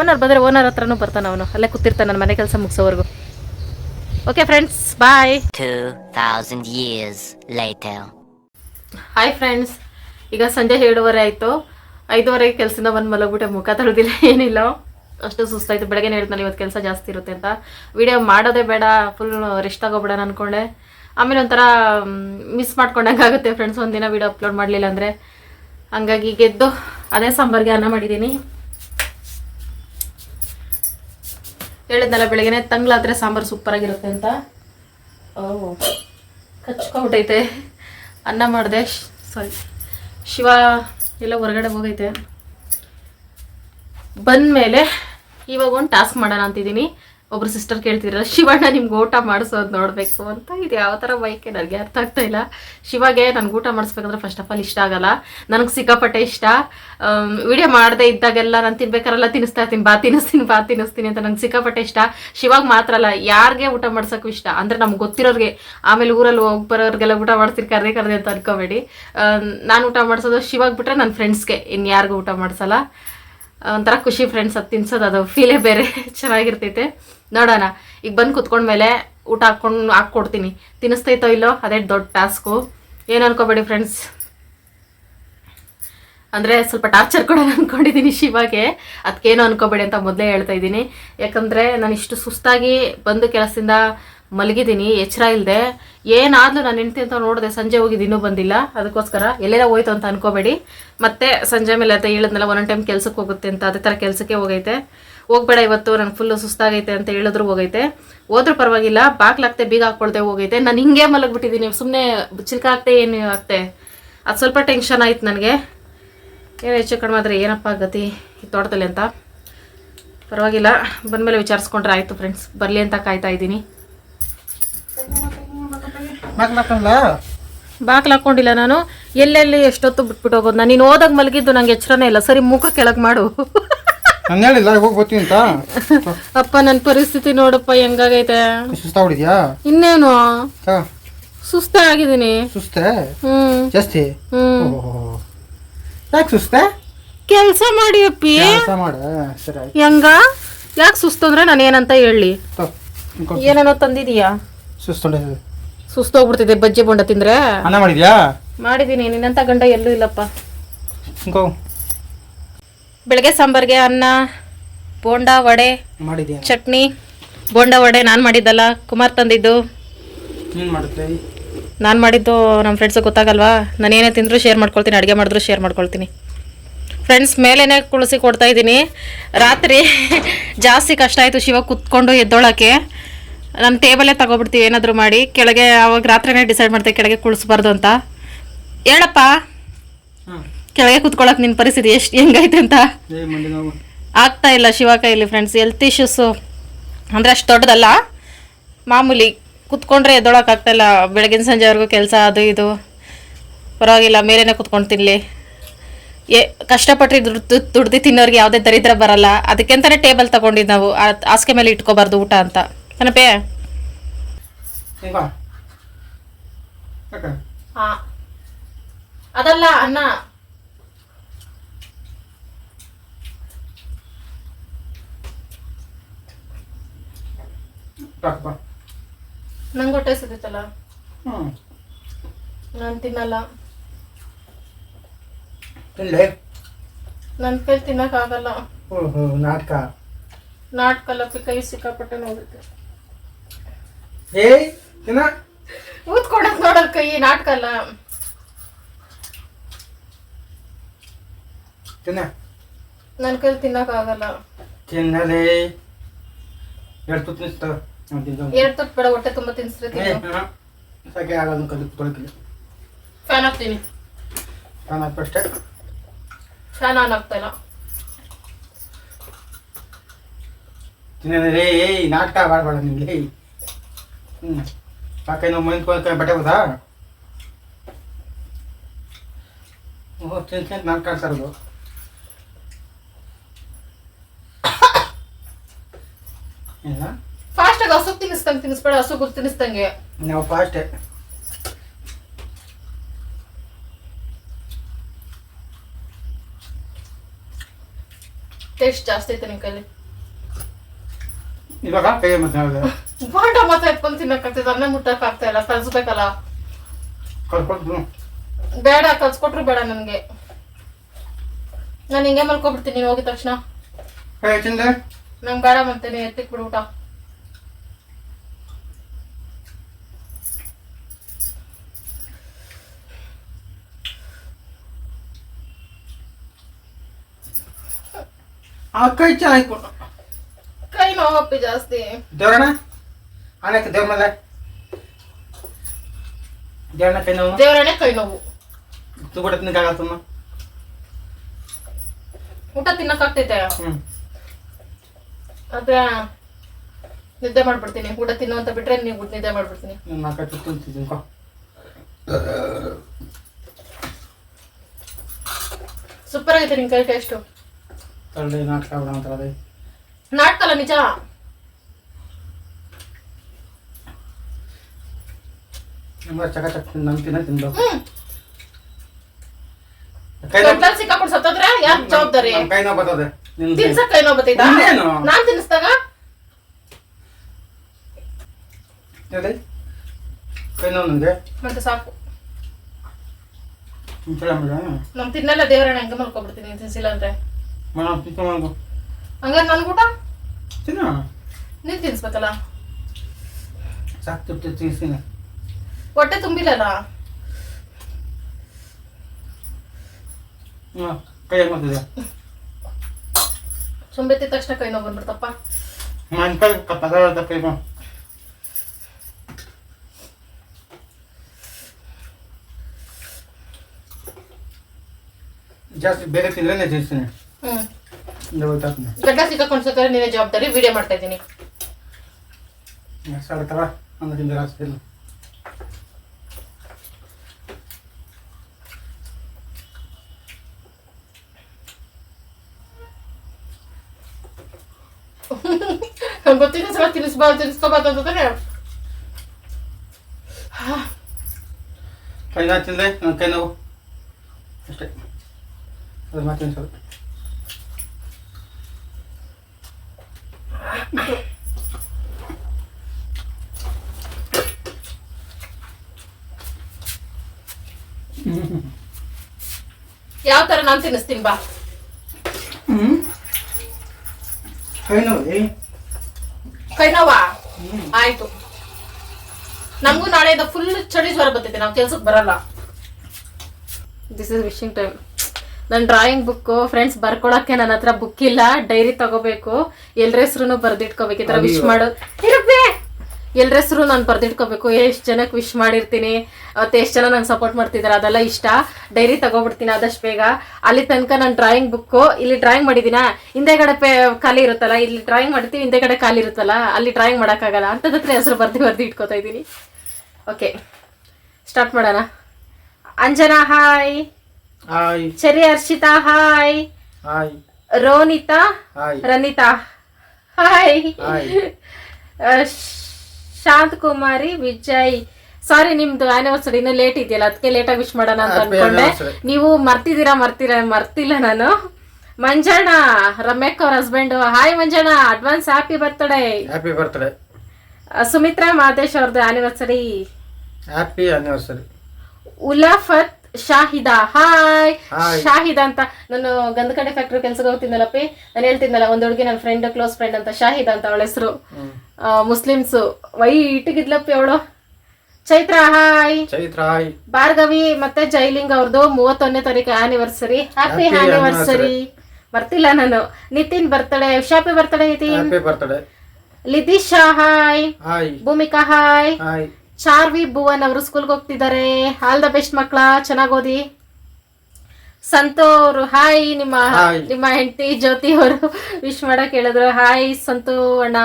ಓನರ್ ಬಂದರೆ ಓನರ್ ಹತ್ರನೂ ಬರ್ತಾನೆ ಅವನು. ಅಲ್ಲೇ ಕೂತಿರ್ತಾನೆ ನನ್ನ ಮನೆ ಕೆಲಸ ಮುಗಿಸೋವರೆಗೂ. Okay friends bye 2,000 years later. Hi friends ಈಗ ಸಂಜೆ ಏಳುವರೆ ಆಯಿತು. ಐದುವರೆಗೆ ಕೆಲಸದಿಂದ ಬಂದು ಮಲಗ್ಬಿಟ್ಟೆ, ಮುಖ ತೊಳ್ದಿಲ್ಲ, ಏನಿಲ್ಲ. ಅಷ್ಟು ಸುಸ್ತಾಯ್ತು. ಬೆಳಗ್ಗೆ ಹೇಳ್ತಾನೆ ಇವತ್ತು ಕೆಲಸ ಜಾಸ್ತಿ ಇರುತ್ತೆ ಅಂತ. ವಿಡಿಯೋ ಮಾಡೋದೇ ಬೇಡ ಫುಲ್ ರೆಸ್ಟ್ ತಗೋಬೇಡ ಅಂದ್ಕೊಂಡೆ ಆಮೇಲೆ ಒಂಥರ ಮಿಸ್ ಆಗುತ್ತೆ ಫ್ರೆಂಡ್ಸ್ ಒಂದಿನ ವಿಡಿಯೋ ಅಪ್ಲೋಡ್ ಮಾಡಲಿಲ್ಲ ಅಂದರೆ. ಹಂಗಾಗಿ ಗೆದ್ದು ಅದೇ ಸಾಂಬಾರಿಗೆ ಅನ್ನ ಮಾಡಿದ್ದೀನಿ. ಹೇಳಿದ್ನಲ್ಲ, ಬೆಳಗ್ಗೆನೆ ತಂಗ್ಲಾದ್ರೆ ಸಾಂಬಾರು ಸೂಪರಾಗಿರುತ್ತೆ ಅಂತ. ಓ ಕಚ್ಕೊಂಬಿಟ್ಟೈತೆ ಅನ್ನ ಮಾಡಿದೆ. ಸಾರಿ ಶಿವ ಎಲ್ಲ ಹೊರಗಡೆ ಹೋಗೈತೆ. ಬಂದಮೇಲೆ ಇವಾಗ ಒಂದು ಟಾಸ್ಕ್ ಮಾಡೋಣ ಅಂತಿದ್ದೀನಿ. ಒಬ್ರು ಸಿಸ್ಟರ್ ಕೇಳ್ತಿದ್ರಲ್ಲ, ಶಿವಣ್ಣ ನಿಮ್ಗೆ ಊಟ ಮಾಡಿಸೋದು ನೋಡಬೇಕು ಅಂತ ಇದು ಯಾವ ಥರ ಬೈಕೆ ನನಗೆ ಅರ್ಥ ಆಗ್ತಾ ಇಲ್ಲ. ಶಿವಾಗೆ ನನ್ಗೆ ಊಟ ಮಾಡಿಸ್ಬೇಕಂದ್ರೆ ಫಸ್ಟ್ ಆಫ್ ಆಲ್ ಇಷ್ಟ ಆಗಲ್ಲ. ನನಗೆ ಸಿಕ್ಕಾಪಟ್ಟೆ ಇಷ್ಟ. ವಿಡಿಯೋ ಮಾಡದೆ ಇದ್ದಾಗೆಲ್ಲ ನಾನು ತಿನ್ಬೇಕಾರೆಲ್ಲ ತಿನ್ನಿಸ್ತಾ ಇರ್ತೀನಿ, ಬಾ ತಿನ್ನಿಸ್ತೀನಿ ಬಾ ತಿನ್ನಿಸ್ತೀನಿ ಅಂತ ನಂಗೆ ಸಿಕ್ಕಾಪಟ್ಟೆ ಇಷ್ಟ. ಶಿವಾಗ ಮಾತ್ರ ಅಲ್ಲ, ಯಾರಿಗೆ ಊಟ ಮಾಡ್ಸೋಕ್ಕೂ ಇಷ್ಟ. ಅಂದರೆ ನಮ್ಗೆ ಗೊತ್ತಿರೋರಿಗೆ, ಆಮೇಲೆ ಊರಲ್ಲಿ ಹೋಗಿ ಬರೋರಿಗೆಲ್ಲ ಊಟ ಮಾಡ್ತೀನಿ ಕರೆದೇ ಕರೆದೇ ಅಂತ ಅನ್ಕೋಬೇಡಿ. ನಾನು ಊಟ ಮಾಡಿಸೋದು ಶಿವಾಗ ಬಿಟ್ರೆ ನನ್ನ ಫ್ರೆಂಡ್ಸ್ಗೆ ಇನ್ಯಾರಿಗೂ ಊಟ ಮಾಡಿಸಲ್ಲ. ಒಂಥರ ಖುಷಿ ಫ್ರೆಂಡ್ಸ್ ಅದು ತಿನ್ಸೋದು ಅದು ಫೀಲೇ ಬೇರೆ, ಚೆನ್ನಾಗಿರ್ತೈತೆ. ನೋಡೋಣ, ಈಗ ಬಂದು ಕುತ್ಕೊಂಡ್ಮೇಲೆ ಊಟ ಹಾಕ್ಕೊಂಡು, ಹಾಕ್ಕೊಡ್ತೀನಿ. ತಿನ್ನಿಸ್ತೈತೋ ಇಲ್ಲೋ, ಅದೇ ದೊಡ್ಡ ಟಾಸ್ಕು ಏನು ಅನ್ಕೋಬೇಡಿ ಫ್ರೆಂಡ್ಸ್ ಅಂದರೆ ಸ್ವಲ್ಪ ಟಾರ್ಚರ್ ಕೊಡೋಣ ಅಂದ್ಕೊಂಡಿದ್ದೀನಿ ಶಿವಾಗೆ. ಅದಕ್ಕೇನು ಅನ್ಕೋಬೇಡಿ ಅಂತ ಮೊದಲೇ ಹೇಳ್ತಾ ಇದ್ದೀನಿ. ಯಾಕಂದರೆ ನಾನು ಇಷ್ಟು ಸುಸ್ತಾಗಿ ಬಂದು ಕೆಲಸದಿಂದ ಮಲಗಿದ್ದೀನಿ, ಎಚ್ಚರ ಇಲ್ಲದೆ ಏನಾದ್ರೂ ನಾನು ಹೆಂಡ್ತಿ ಅಂತ ನೋಡಿದೆ, ಸಂಜೆ ಹೋಗಿದ್ದು ಇನ್ನೂ ಬಂದಿಲ್ಲ. ಅದಕ್ಕೋಸ್ಕರ ಎಲ್ಲೆಲ್ಲ ಹೋಯ್ತು ಅಂತ ಅನ್ಕೋಬೇಡಿ. ಮತ್ತೆ ಸಂಜೆ ಮೇಲೆ ಅಂತ ಹೇಳಿದ್ನಲ್ಲ, ಒಂದೊಂದು ಟೈಮ್ ಕೆಲ್ಸಕ್ಕೆ ಹೋಗುತ್ತೆ ಅಂತ, ಅದೇ ಥರ ಕೆಲಸಕ್ಕೆ ಹೋಗೈತೆ. ಹೋಗ್ಬೇಡ ಇವತ್ತು, ನಂಗೆ ಫುಲ್ಲು ಸುಸ್ತಾಗೈತೆ ಅಂತ ಹೇಳಿದ್ರು ಹೋಗೈತೆ. ಹೋದ್ರೂ ಪರವಾಗಿಲ್ಲ, ಬಾಗ್ಲಾಗ್ತೆ, ಬೀಗ ಹಾಕೊಳ್ದೆ ಹೋಗೈತೆ. ನಾನು ಹಿಂಗೆ ಮಲಗಿಬಿಟ್ಟಿದ್ದೀನಿ ಸುಮ್ಮನೆ ಚಿಲ್ಕ ಆಗ್ತೆ ಏನು ಆಗ್ತೆ? ಅದು ಸ್ವಲ್ಪ ಟೆನ್ಷನ್ ಆಯ್ತು ನನಗೆ. ಏನು ಹೆಚ್ಚು ಕಡಿಮೆ ಆದರೆ ಏನಪ್ಪ ಗತಿ ಈ ತೋಟದಲ್ಲಿ ಅಂತ. ಪರವಾಗಿಲ್ಲ, ಬಂದಮೇಲೆ ವಿಚಾರಿಸ್ಕೊಂಡ್ರೆ ಆಯಿತು ಫ್ರೆಂಡ್ಸ್ ಬರಲಿ ಅಂತ ಕಾಯ್ತಾ ಇದ್ದೀನಿ. ಮಕ್ಕಳಲ್ಲ ಹಾಕೊಂಡಿಲ್ಲ ನಾನು. ಎಲ್ಲೆಲ್ಲಿ ಎಷ್ಟೊತ್ತು ಬಿಟ್ಬಿಟ್ಟು ಹೋಗೋದು ನಾನು? ನೀನು ಹೋದಾಗ ಮಲಗಿದ್ದು ನಂಗೆ ಎಚ್ಚರನೇ ಇಲ್ಲ. ಸರಿ ಮುಖ ಕೆಳಗೆ ಮಾಡು. ನಾನು ಹೇಳಿಲ್ಲ ಹೋಗಿ ಬರ್ತೀನಿ ಅಂತ. ಅಪ್ಪ ನನ್ನ ಪರಿಸ್ಥಿತಿ ನೋಡಪ್ಪ ಹೆಂಗಾಗೈತೆ? ಇನ್ನೇನು? ಸುಸ್ತಾ ಆಗಿದ್ದೀನಿ. ಸುಸ್ತೆ? ಹ್ಮ್. ಜಾಸ್ತಿ? ಹ್ಮ್. ಯಾಕೆ ಸುಸ್ತೆ? ಕೆಲಸ ಮಾಡಿ ಅಪ್ಪಿ. ಕೆಲಸ ಮಾಡ. ಸರಿ ಆಯ್ತು. ಹೆಂಗ? ಯಾಕೆ ಸುಸ್ತು ಅಂದ್ರೆ ನಾನು ಏನಂತ ಹೇಳಿ. ಏನೇನೋ ತಂದಿದೀಯಾ? ಸುಸ್ತೋಗ್ಬಿಡ್ತಿದೆ ಬಜ್ಜಿ ಬೊಂಡ ತಿಂದ್ರೆ. ಅನ್ನ ಮಾಡಿದ್ಯಾ? ಮಾಡಿದ್ದೀನಿ ನಿನ್ನಂತ ಗಂಡ ಎಲ್ಲೂ ಇಲ್ಲಪ್ಪ. ಗೋ. ಬೆಳಗ್ಗೆ ಸಾಂಬಾರ್ಗೆ ಅನ್ನ ಬೋಂಡ ವಡೆ ಮಾಡಿದ್ಯಾ? ಚಟ್ನಿ ಬೋಂಡ ವಡೆ ನಾನು ಮಾಡಿದ್ದಲ್ಲ ಕುಮಾರ್ ತಂದಿದ್ದು. ನೀನು ಮಾಡುತ್ತೆ ನಾನು ಮಾಡಿದ್ದು ನಮ್ಮ ಫ್ರೆಂಡ್ಸಿಗೆ ಗೊತ್ತಾಗಲ್ವಾ? ನಾನು ಏನೇ ತಿಂದರೂ ಶೇರ್ ಮಾಡ್ಕೊಳ್ತೀನಿ ಅಡುಗೆ ಮಾಡಿದ್ರು ಶೇರ್ ಮಾಡ್ಕೊಳ್ತೀನಿ. ಫ್ರೆಂಡ್ಸ್ ಮೇಲೇನೆ ಕುಳಿಸಿ ಕೊಡ್ತಾ ಇದ್ದೀನಿ. ರಾತ್ರಿ ಜಾಸ್ತಿ ಕಷ್ಟ ಆಯಿತು ಶಿವ ಕುತ್ಕೊಂಡು ಎದ್ದೊಳಕ್ಕೆ. ನಾನು ಟೇಬಲೇ ತಗೊಬಿಡ್ತೀವಿ ಏನಾದರೂ ಮಾಡಿ. ಕೆಳಗೆ ಅವಾಗ ರಾತ್ರಿನೇ ಡಿಸೈಡ್ ಮಾಡ್ತೀವಿ ಕೆಳಗೆ ಕುಳಿಸ್ಬಾರ್ದು ಅಂತ. ಹೇಳಪ್ಪ. ಕೆಳಗೆ ಕುತ್ಕೊಳ್ಳೋಕೆ ನಿನ್ನ ಪರಿಸ್ಥಿತಿ ಎಷ್ಟು ಹೆಂಗೈತೆ ಅಂತ? ಆಗ್ತಾ ಇಲ್ಲ ಶಿವ ಕೈಲಿ ಫ್ರೆಂಡ್ಸ್ ಹೆಲ್ತ್ ಇಶ್ಯೂಸು ಅಂದರೆ ಅಷ್ಟು ದೊಡ್ಡದಲ್ಲ. ಮಾಮೂಲಿ ಕುತ್ಕೊಂಡ್ರೆ ಎದ್ದೊಳಕ್ಕಾಗ್ತಾ ಇಲ್ಲ. ಬೆಳಗಿನ ಸಂಜೆವರೆಗೂ ಕೆಲಸ ಅದು ಇದು. ಪರವಾಗಿಲ್ಲ ಮೇಲೇನೆ ಕುತ್ಕೊಂಡು ತಿನ್ನಲಿ ಏ ಕಷ್ಟಪಟ್ಟು ದುಡ್ದು ದುಡ್ದು ತಿನ್ನೋರಿಗೆ ಯಾವುದೇ ದರಿದ್ರ ಬರಲ್ಲ. ಅದಕ್ಕೆಂತಾನೆ ಟೇಬಲ್ ತಗೊಂಡಿದ್ದು ನಾವು. ಆಸ್ಕೆ ಹಾಸಿಗೆ ಮೇಲೆ ಇಟ್ಕೋಬಾರ್ದು ಊಟ ಅಂತ. ಯಾಕೆ? ಅದಲ್ಲ ಅನ್ನ. ನಂಗೆ ಹೊಟ್ಟೆ ಸಿಗುತ್ತಲ್ಲ ಹ್ಮ್. ನಾನು ತಿನ್ನಲ್ಲ ನನ್ನ ಕೈ ತಿನ್ನಕ್ಕಾಗಲ್ಲ ಓಹೋ ನಾಟಕ ನಾಟ್ಕಲ್ಲ ಕೈ ಸಿಕ್ಕಾಪಟ್ಟೆ ನೋಡುತ್ತೆ ಏಯ್ ತಿನ್ನ ಊದ್ಕೊಡಕ್ ನೋಡಲ್ ಈ ನಾಟಕ ಅಲ್ಲ ತಿನ್ನ ನನ್ನ ಕೈ ತಿನ್ನಕ್ಕಾಗಲ್ಲ ತಿನ್ನಲೇ. ಎರಡು ತುತ್ತು ನಾನು ತಿಂದು ಎರಡು ತುತ್ತು ಬೇಡ ಹೊಟ್ಟೆ ತುಂಬ ತಿನ್ಸ್ರಿ ಸಾಕೆ ಕದ್ದು ತೊಳಕಿಲ್ಲ ಫ್ಯಾನ್ ಹಾಕ್ತೀನಿ. ನಾನು ಅಷ್ಟೇ. ಫ್ಯಾನ್ ಆನ್ ಆಗ್ತಾ ಇಲ್ಲ. ತಿನ್ನಲೇ ಏಯ್ ನಾಟಕ ಮಾಡಬೇಡ ನಿಮಗೆ ಹ್ಞೂ ಯಾಕೆ ನಾವು ಮೈನ್ ಕೈ ಬಟ್ಟೆ ಹೋದಾ ಓಹೋ ತಿಂತ ನಾನು ಕಾಡ್ತಾರದು ಫಾಸ್ಟ್ ಆಗಿ ಹಸು ತಿನ್ನಿಸ್ತಂಗೆ ತಿನ್ನಿಸ್ಬೇಡ ಹಸು ಗುರು ತಿನ್ನಿಸ್ತಂಗೆ ನಾವು ಫಾಸ್ಟೇ ಟೇಸ್ಟ್ ಜಾಸ್ತಿ ಐತೆ ನಿಮ್ಮ ಕೈಲಿ. ಇವಾಗ ಕೈ ಮತ್ತೆ ಬಾಂಡ ಮಾತ್ರ ಎತ್ಕೊಂಡ್ ತಿನ್ನಕತ್ತಿದ ಅನ್ನ ಮುಟ್ಟಕ್ ಆಗ್ತಾ ಇಲ್ಲ ಕಲ್ಸ್ಬೇಕಲ್ಲ ಕಲ್ಕೊಳ್ತು ಬೇಡ ಕಲ್ಸ್ಕೊಟ್ರು ಬೇಡ ನನ್ಗೆ ನಾನು ಹಿಂಗೆ ಮಲ್ಕೊಬಿಡ್ತೀನಿ ನೀನ್ ಹೋಗಿದ ತಕ್ಷಣ ನಂಗೆ ಬೇಡ ಮತ್ತೆ ನೀನ್ ಎತ್ತಿಕ್ ಬಿಡು ಊಟ ಆ ಕೈ ಚೆನ್ನಾಗಿ ಕೊಡು ಕೈ ನೋವಪ್ಪಿ ಜಾಸ್ತಿ ದೇವ್ರಣ್ಣ ಆನಕ್ಕೆ ದೇವ್ರ ಮೇಲೆ. ದೇವ್ರಣ್ಣ ಕೈ ನೋವು. ದೇವರಣೆ ಕೈ ನೋವು. ತುಗುಡ ತಿನ್ನಕ್ಕಾಗತ್ತಮ್ಮ ಊಟ ತಿನ್ನಕ್ಕಾಗ್ತೈತೆ ಹ್ಞೂ ಅದೇ ನಿದ್ದೆ ಮಾಡ್ಬಿಡ್ತೀನಿ. ಊಟ ತಿನ್ನು ಅಂತ ಬಿಟ್ರೆ ನೀವು ನಿದ್ದೆ ಮಾಡ್ಬಿಡ್ತೀನಿ. ನನ್ನ ನಾಲ್ಕು ತಿಂತೀನಿ ಸೂಪರ್ ಆಗೈತೆ ನಿನ್ ಕೈ ಟೇಸ್ಟು ತಳ್ಳಿ ನಾಟಕ ಬಿಡ ಅಂತಾರೆ ನಾಟಕ ನಾಟ್ಕಲ್ಲ ನಿಜ? ನಮ್ಮ ಚಕ ಚಕ್ ತಿನ್ಬೇಕು ಹ್ಮ್. ಕೈ ನೋವು ಗಂಟಲ್ ಸಿಕ್ಕಾಕೊಂಡು ಸತ್ತೋದ್ರೆ ಯಾರ್ ಜವಾಬ್ದಾರಿ? ನಮ್ಮ ಕೈ ನೋವು ಬರ್ತದೆ. ನಿನ್ನ ತಿನ್ಸಕ್ ಕೈ ನೋವು ಬತ್ತೈತಾ ಇನ್ನೇನು? ನಾನ್ ತಿನ್ನಿಸ್ದಾಗ ಹೇಳಿ. ಕೈ ನೋವು ನನಗೆ ಮತ್ತೆ ಸಾಕು ಮುಂಚೆ ನಮ್ ತಿನ್ನಲ್ಲ ದೇವರಣ್ಣ ಹೆಂಗ ಮಲ್ಕೊಬಿಡ್ತೀನಿ ನೀನ್ ತಿನ್ಸಿಲ್ಲ ಅಂದ್ರೆ. ಹಂಗಾರೆ ನನ್ ತಿನ್ನ. ನೀನ್ ತಿನ್ಸ್ಬೇಕಲ್ಲ? ಸಾಕು ತಿನ್ಸಿನ ತಿನ್ನಿಸ್ತೀನಿ ಹೊಟ್ಟೆ ತುಂಬಿಲ್ಲಲ್ಲ ಹ್ಞೂ ಕೈ ಹೆಂಗೆ ಸುಂಬೆತ್ತಿದ ತಕ್ಷಣ ಕೈ ನೋವು ಬಂದ್ಬಿಡ್ತಪ್ಪ. ನನ್ನ ಕೈ ಪದ ಕೈ ಬಾ ಜಾಸ್ತಿ ಬೇರೆ ತಿಂದ್ರೆ ಗೊತ್ತಾಗ್ತದೆ ಗಡ್ಡ ಸಿಕ್ಕಾಕೊಂಡು ನೀವೇ ಜವಾಬ್ದಾರಿ ವಿಡಿಯೋ ಮಾಡ್ತಾ ಇದ್ದೀನಿ. ಸಾಡ್ತಾವ ಒಂದು ತಿಂದ್ರೆ ಗೊತ್ತಿಲ್ಲ ಸಲ ತಿನ್ನಿಸ್ಬಾರ್ದು ತಿನ್ನಿಸ್ಕೋಬಾರ್ದು ಅಂತಂದ್ರೆ ಕೈ ನಾ ತಿಂದೆ ನನ್ನ ಕೈ ನೋವು ಅಷ್ಟೇ ಅದು ಮತ್ತೆ ಸ್ವಲ್ಪ ಯಾವ ತರ ನಾನು ತಿನ್ನಿಸ್ತೀನಿ ಬಾ ಕೈ ನೋವು ಕೈ ನೋವಾ ಆಯ್ತು. ನಮಗೂ ನಾಳೆ ಫುಲ್ ಚಳಿ ಜ್ವರ ಬರ್ತೈತೆ ನಾವು ಕೆಲ್ಸಕ್ಕೆ ಬರಲ್ಲ. ದಿಸ್ ಇಸ್ ವಿಶಿಂಗ್ ಟೈಮ್ ನನ್ನ ಡ್ರಾಯಿಂಗ್ ಬುಕ್ಕು ಫ್ರೆಂಡ್ಸ್ ಬರ್ಕೊಳಕ್ಕೆ ನನ್ನ ಹತ್ರ ಬುಕ್ ಇಲ್ಲ ಡೈರಿ ತಗೋಬೇಕು. ಎಲ್ರ ಹೆಸ್ರು ಬರ್ದಿಟ್ಕೋಬೇಕು ಈ ಥರ ವಿಶ್. ಮಾಡೋದು ಎಲ್ರ ಹೆಸ್ರು ನಾನು ಬರ್ದಿಟ್ಕೋಬೇಕು. ಎಷ್ಟು ಜನಕ್ಕೆ ವಿಶ್ ಮಾಡಿರ್ತೀನಿ. ಮತ್ತೆ ಎಷ್ಟು ಜನ ನಂಗೆ ಸಪೋರ್ಟ್ ಮಾಡ್ತಿದ್ದಾರೆ ಅದೆಲ್ಲ ಇಷ್ಟ. ಡೈರಿ ತಗೋಬಿಡ್ತೀನಿ ಆದಷ್ಟು ಬೇಗ. ಅಲ್ಲಿ ತನಕ ನಾನು ಡ್ರಾಯಿಂಗ್ ಬುಕ್ಕು ಇಲ್ಲಿ ಡ್ರಾಯಿಂಗ್ ಮಾಡಿದ್ದೀನಾ ಹಿಂದೆಗಡೆ ಪೇ ಖಾಲಿ ಇರುತ್ತಲ್ಲ? ಇಲ್ಲಿ ಡ್ರಾಯಿಂಗ್ ಮಾಡ್ತೀವಿ ಹಿಂದೆಗಡೆ ಖಾಲಿ ಇರುತ್ತಲ್ಲ? ಅಲ್ಲಿ ಡ್ರಾಯಿಂಗ್ ಮಾಡೋಕ್ಕಾಗಲ್ಲ? ಅಂಥದ್ದತ್ರ ಹೆಸರು ಬರ್ದು ಬರ್ದು ಇಟ್ಕೋತಾ ಇದ್ದೀನಿ. ಓಕೆ ಸ್ಟಾರ್ಟ್ ಮಾಡೋಣ. Anjana hi Cheri Cheri Harshita hi hi Ronita Ranita hi Shanth Kumari Vijay. Sorry ನಿಮ್ದು ಆನಿವರ್ಸರಿ ಇನ್ನೂ ಲೇಟ್ ಇದೆಯಲ್ಲ ಅದಕ್ಕೆ ಲೇಟಾಗಿ ವಿಶ್ ಮಾಡೋಣ ಅಂತ ಅನ್ಕೊಂಡೆ. ನೀವು ಮರ್ತಿದ್ದೀರಾ ಮರ್ತೀರಾ ಮರ್ತಿಲ್ಲ ನಾನು. ಮಂಜಣ್ಣ ರಮ್ಯಕ್ ಅವ್ರ husband hi Manjanna. Advance happy birthday happy birthday Sumitra Madesh ಅವ್ರದ್ದು ಆನಿವರ್ಸರಿ ಹ್ಯಾಪಿ ಆನಿವರ್ಸರಿ ಉಲಾಫತ್ ಶಾಹಿದಾ. ಹಾಯ್ ಶಾಹಿದ ಅಂತ. ನಾನು ಗಂಧ ಕಡೆ ಫ್ಯಾಕ್ಟ್ರಿ ಕೆಲ್ಸಕ್ಕೆ ಹೋಗ್ತಿದ್ನಲ್ಲಪ್ಪಿ. ನಾನು ಹೇಳ್ತಿದ್ನಲ್ಲ ಒಂದ್ ಹುಡುಗಿ ನನ್ನ ಫ್ರೆಂಡ್ ಕ್ಲೋಸ್ ಫ್ರೆಂಡ್ ಅಂತ ಶಾಹಿದಾ ಅಂತ ಅವಳ ಹೆಸರು. ಮುಸ್ಲಿಮ್ಸ್. ವೈಟಿಗಿದ್ಲಪ್ಪಿ ಅವಳು? ಚೈತ್ರ ಹಾಯ್. ಚೈತ್ರ ಹಾಯ್. ಭಾರ್ಗವಿ ಮತ್ತೆ ಜೈಲಿಂಗ್ ಅವ್ರದ್ದು ಮೂವತ್ತೊಂದನೇ ತಾರೀಕು ಆನಿವರ್ಸರಿ ಹ್ಯಾಪಿ ಆನಿವರ್ಸರಿ ಬರ್ತಿಲ್ಲ ನಾನು. Nitin birthday. Happy birthday Nitin? Birthday. Lidisha hi. Bhoomika hi. Charvi Bhuvan ಅವರು ಸ್ಕೂಲ್ಗೆ ಹೋಗ್ತಿದ್ದಾರೆ. ಆಲ್ ದ ಬೆಸ್ಟ್ ಮಕ್ಳ ಚೆನ್ನಾಗಿ ಓದಿ. ಸಂತು ಅವರು ಹಾಯ್ ನಿಮ್ಮ ನಿಮ್ಮ ಹೆಂಡತಿ ಜ್ಯೋತಿ ಅವರು. ವಿಶ್ ಮಾಡಕ್ ಹೇಳಿದ್ರು. ಹಾಯ್ ಸಂತು ಅಣ್ಣ.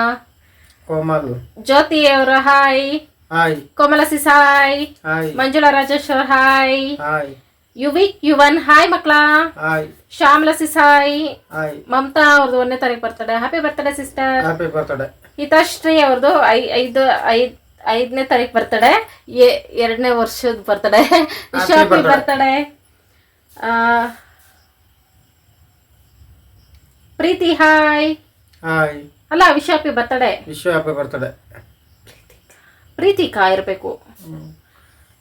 ಕೋಮಲ್. ಜ್ಯೋತಿ ಅವರು hi. Hi. Komala sis hi hi. Manjula Rajesh ಅವ್ರ hi. Hi. Yuvik Yuvan hi ಮಕ್ಕಳ hi. Shyamala sis hi hi. Mamata ಅವ್ರದ್ದು ಒಂದನೇ ತಾರೀಕು birthday happy birthday sister happy birthday Hitashree ಅವ್ರದ್ದು ಐ ಐದು ಐದ್ ಐದನೇ ತಾರೀಕು ಬರ್ತಡೆ ಎರಡನೇ ವರ್ಷದ birthday happy. Birthday Preethi hi. Hi. ಅಲ್ಲ ವಿಶಾಪಿ ಬರ್ತಡೆ. ವಿಶ್ವ ಬರ್ತಡೆ. ಪ್ರೀತಿಕಾ ಇರಬೇಕು.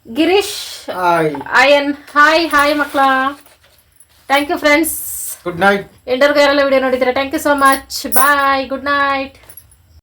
Girish hi. Ayan hi hi ಮಕ್ಕಳ thank you friends good night ಎಂಡರ್ಗೂ ಯಾರೆಲ್ಲ ವಿಡಿಯೋ ನೋಡಿದ್ರೆ thank you so much bye good night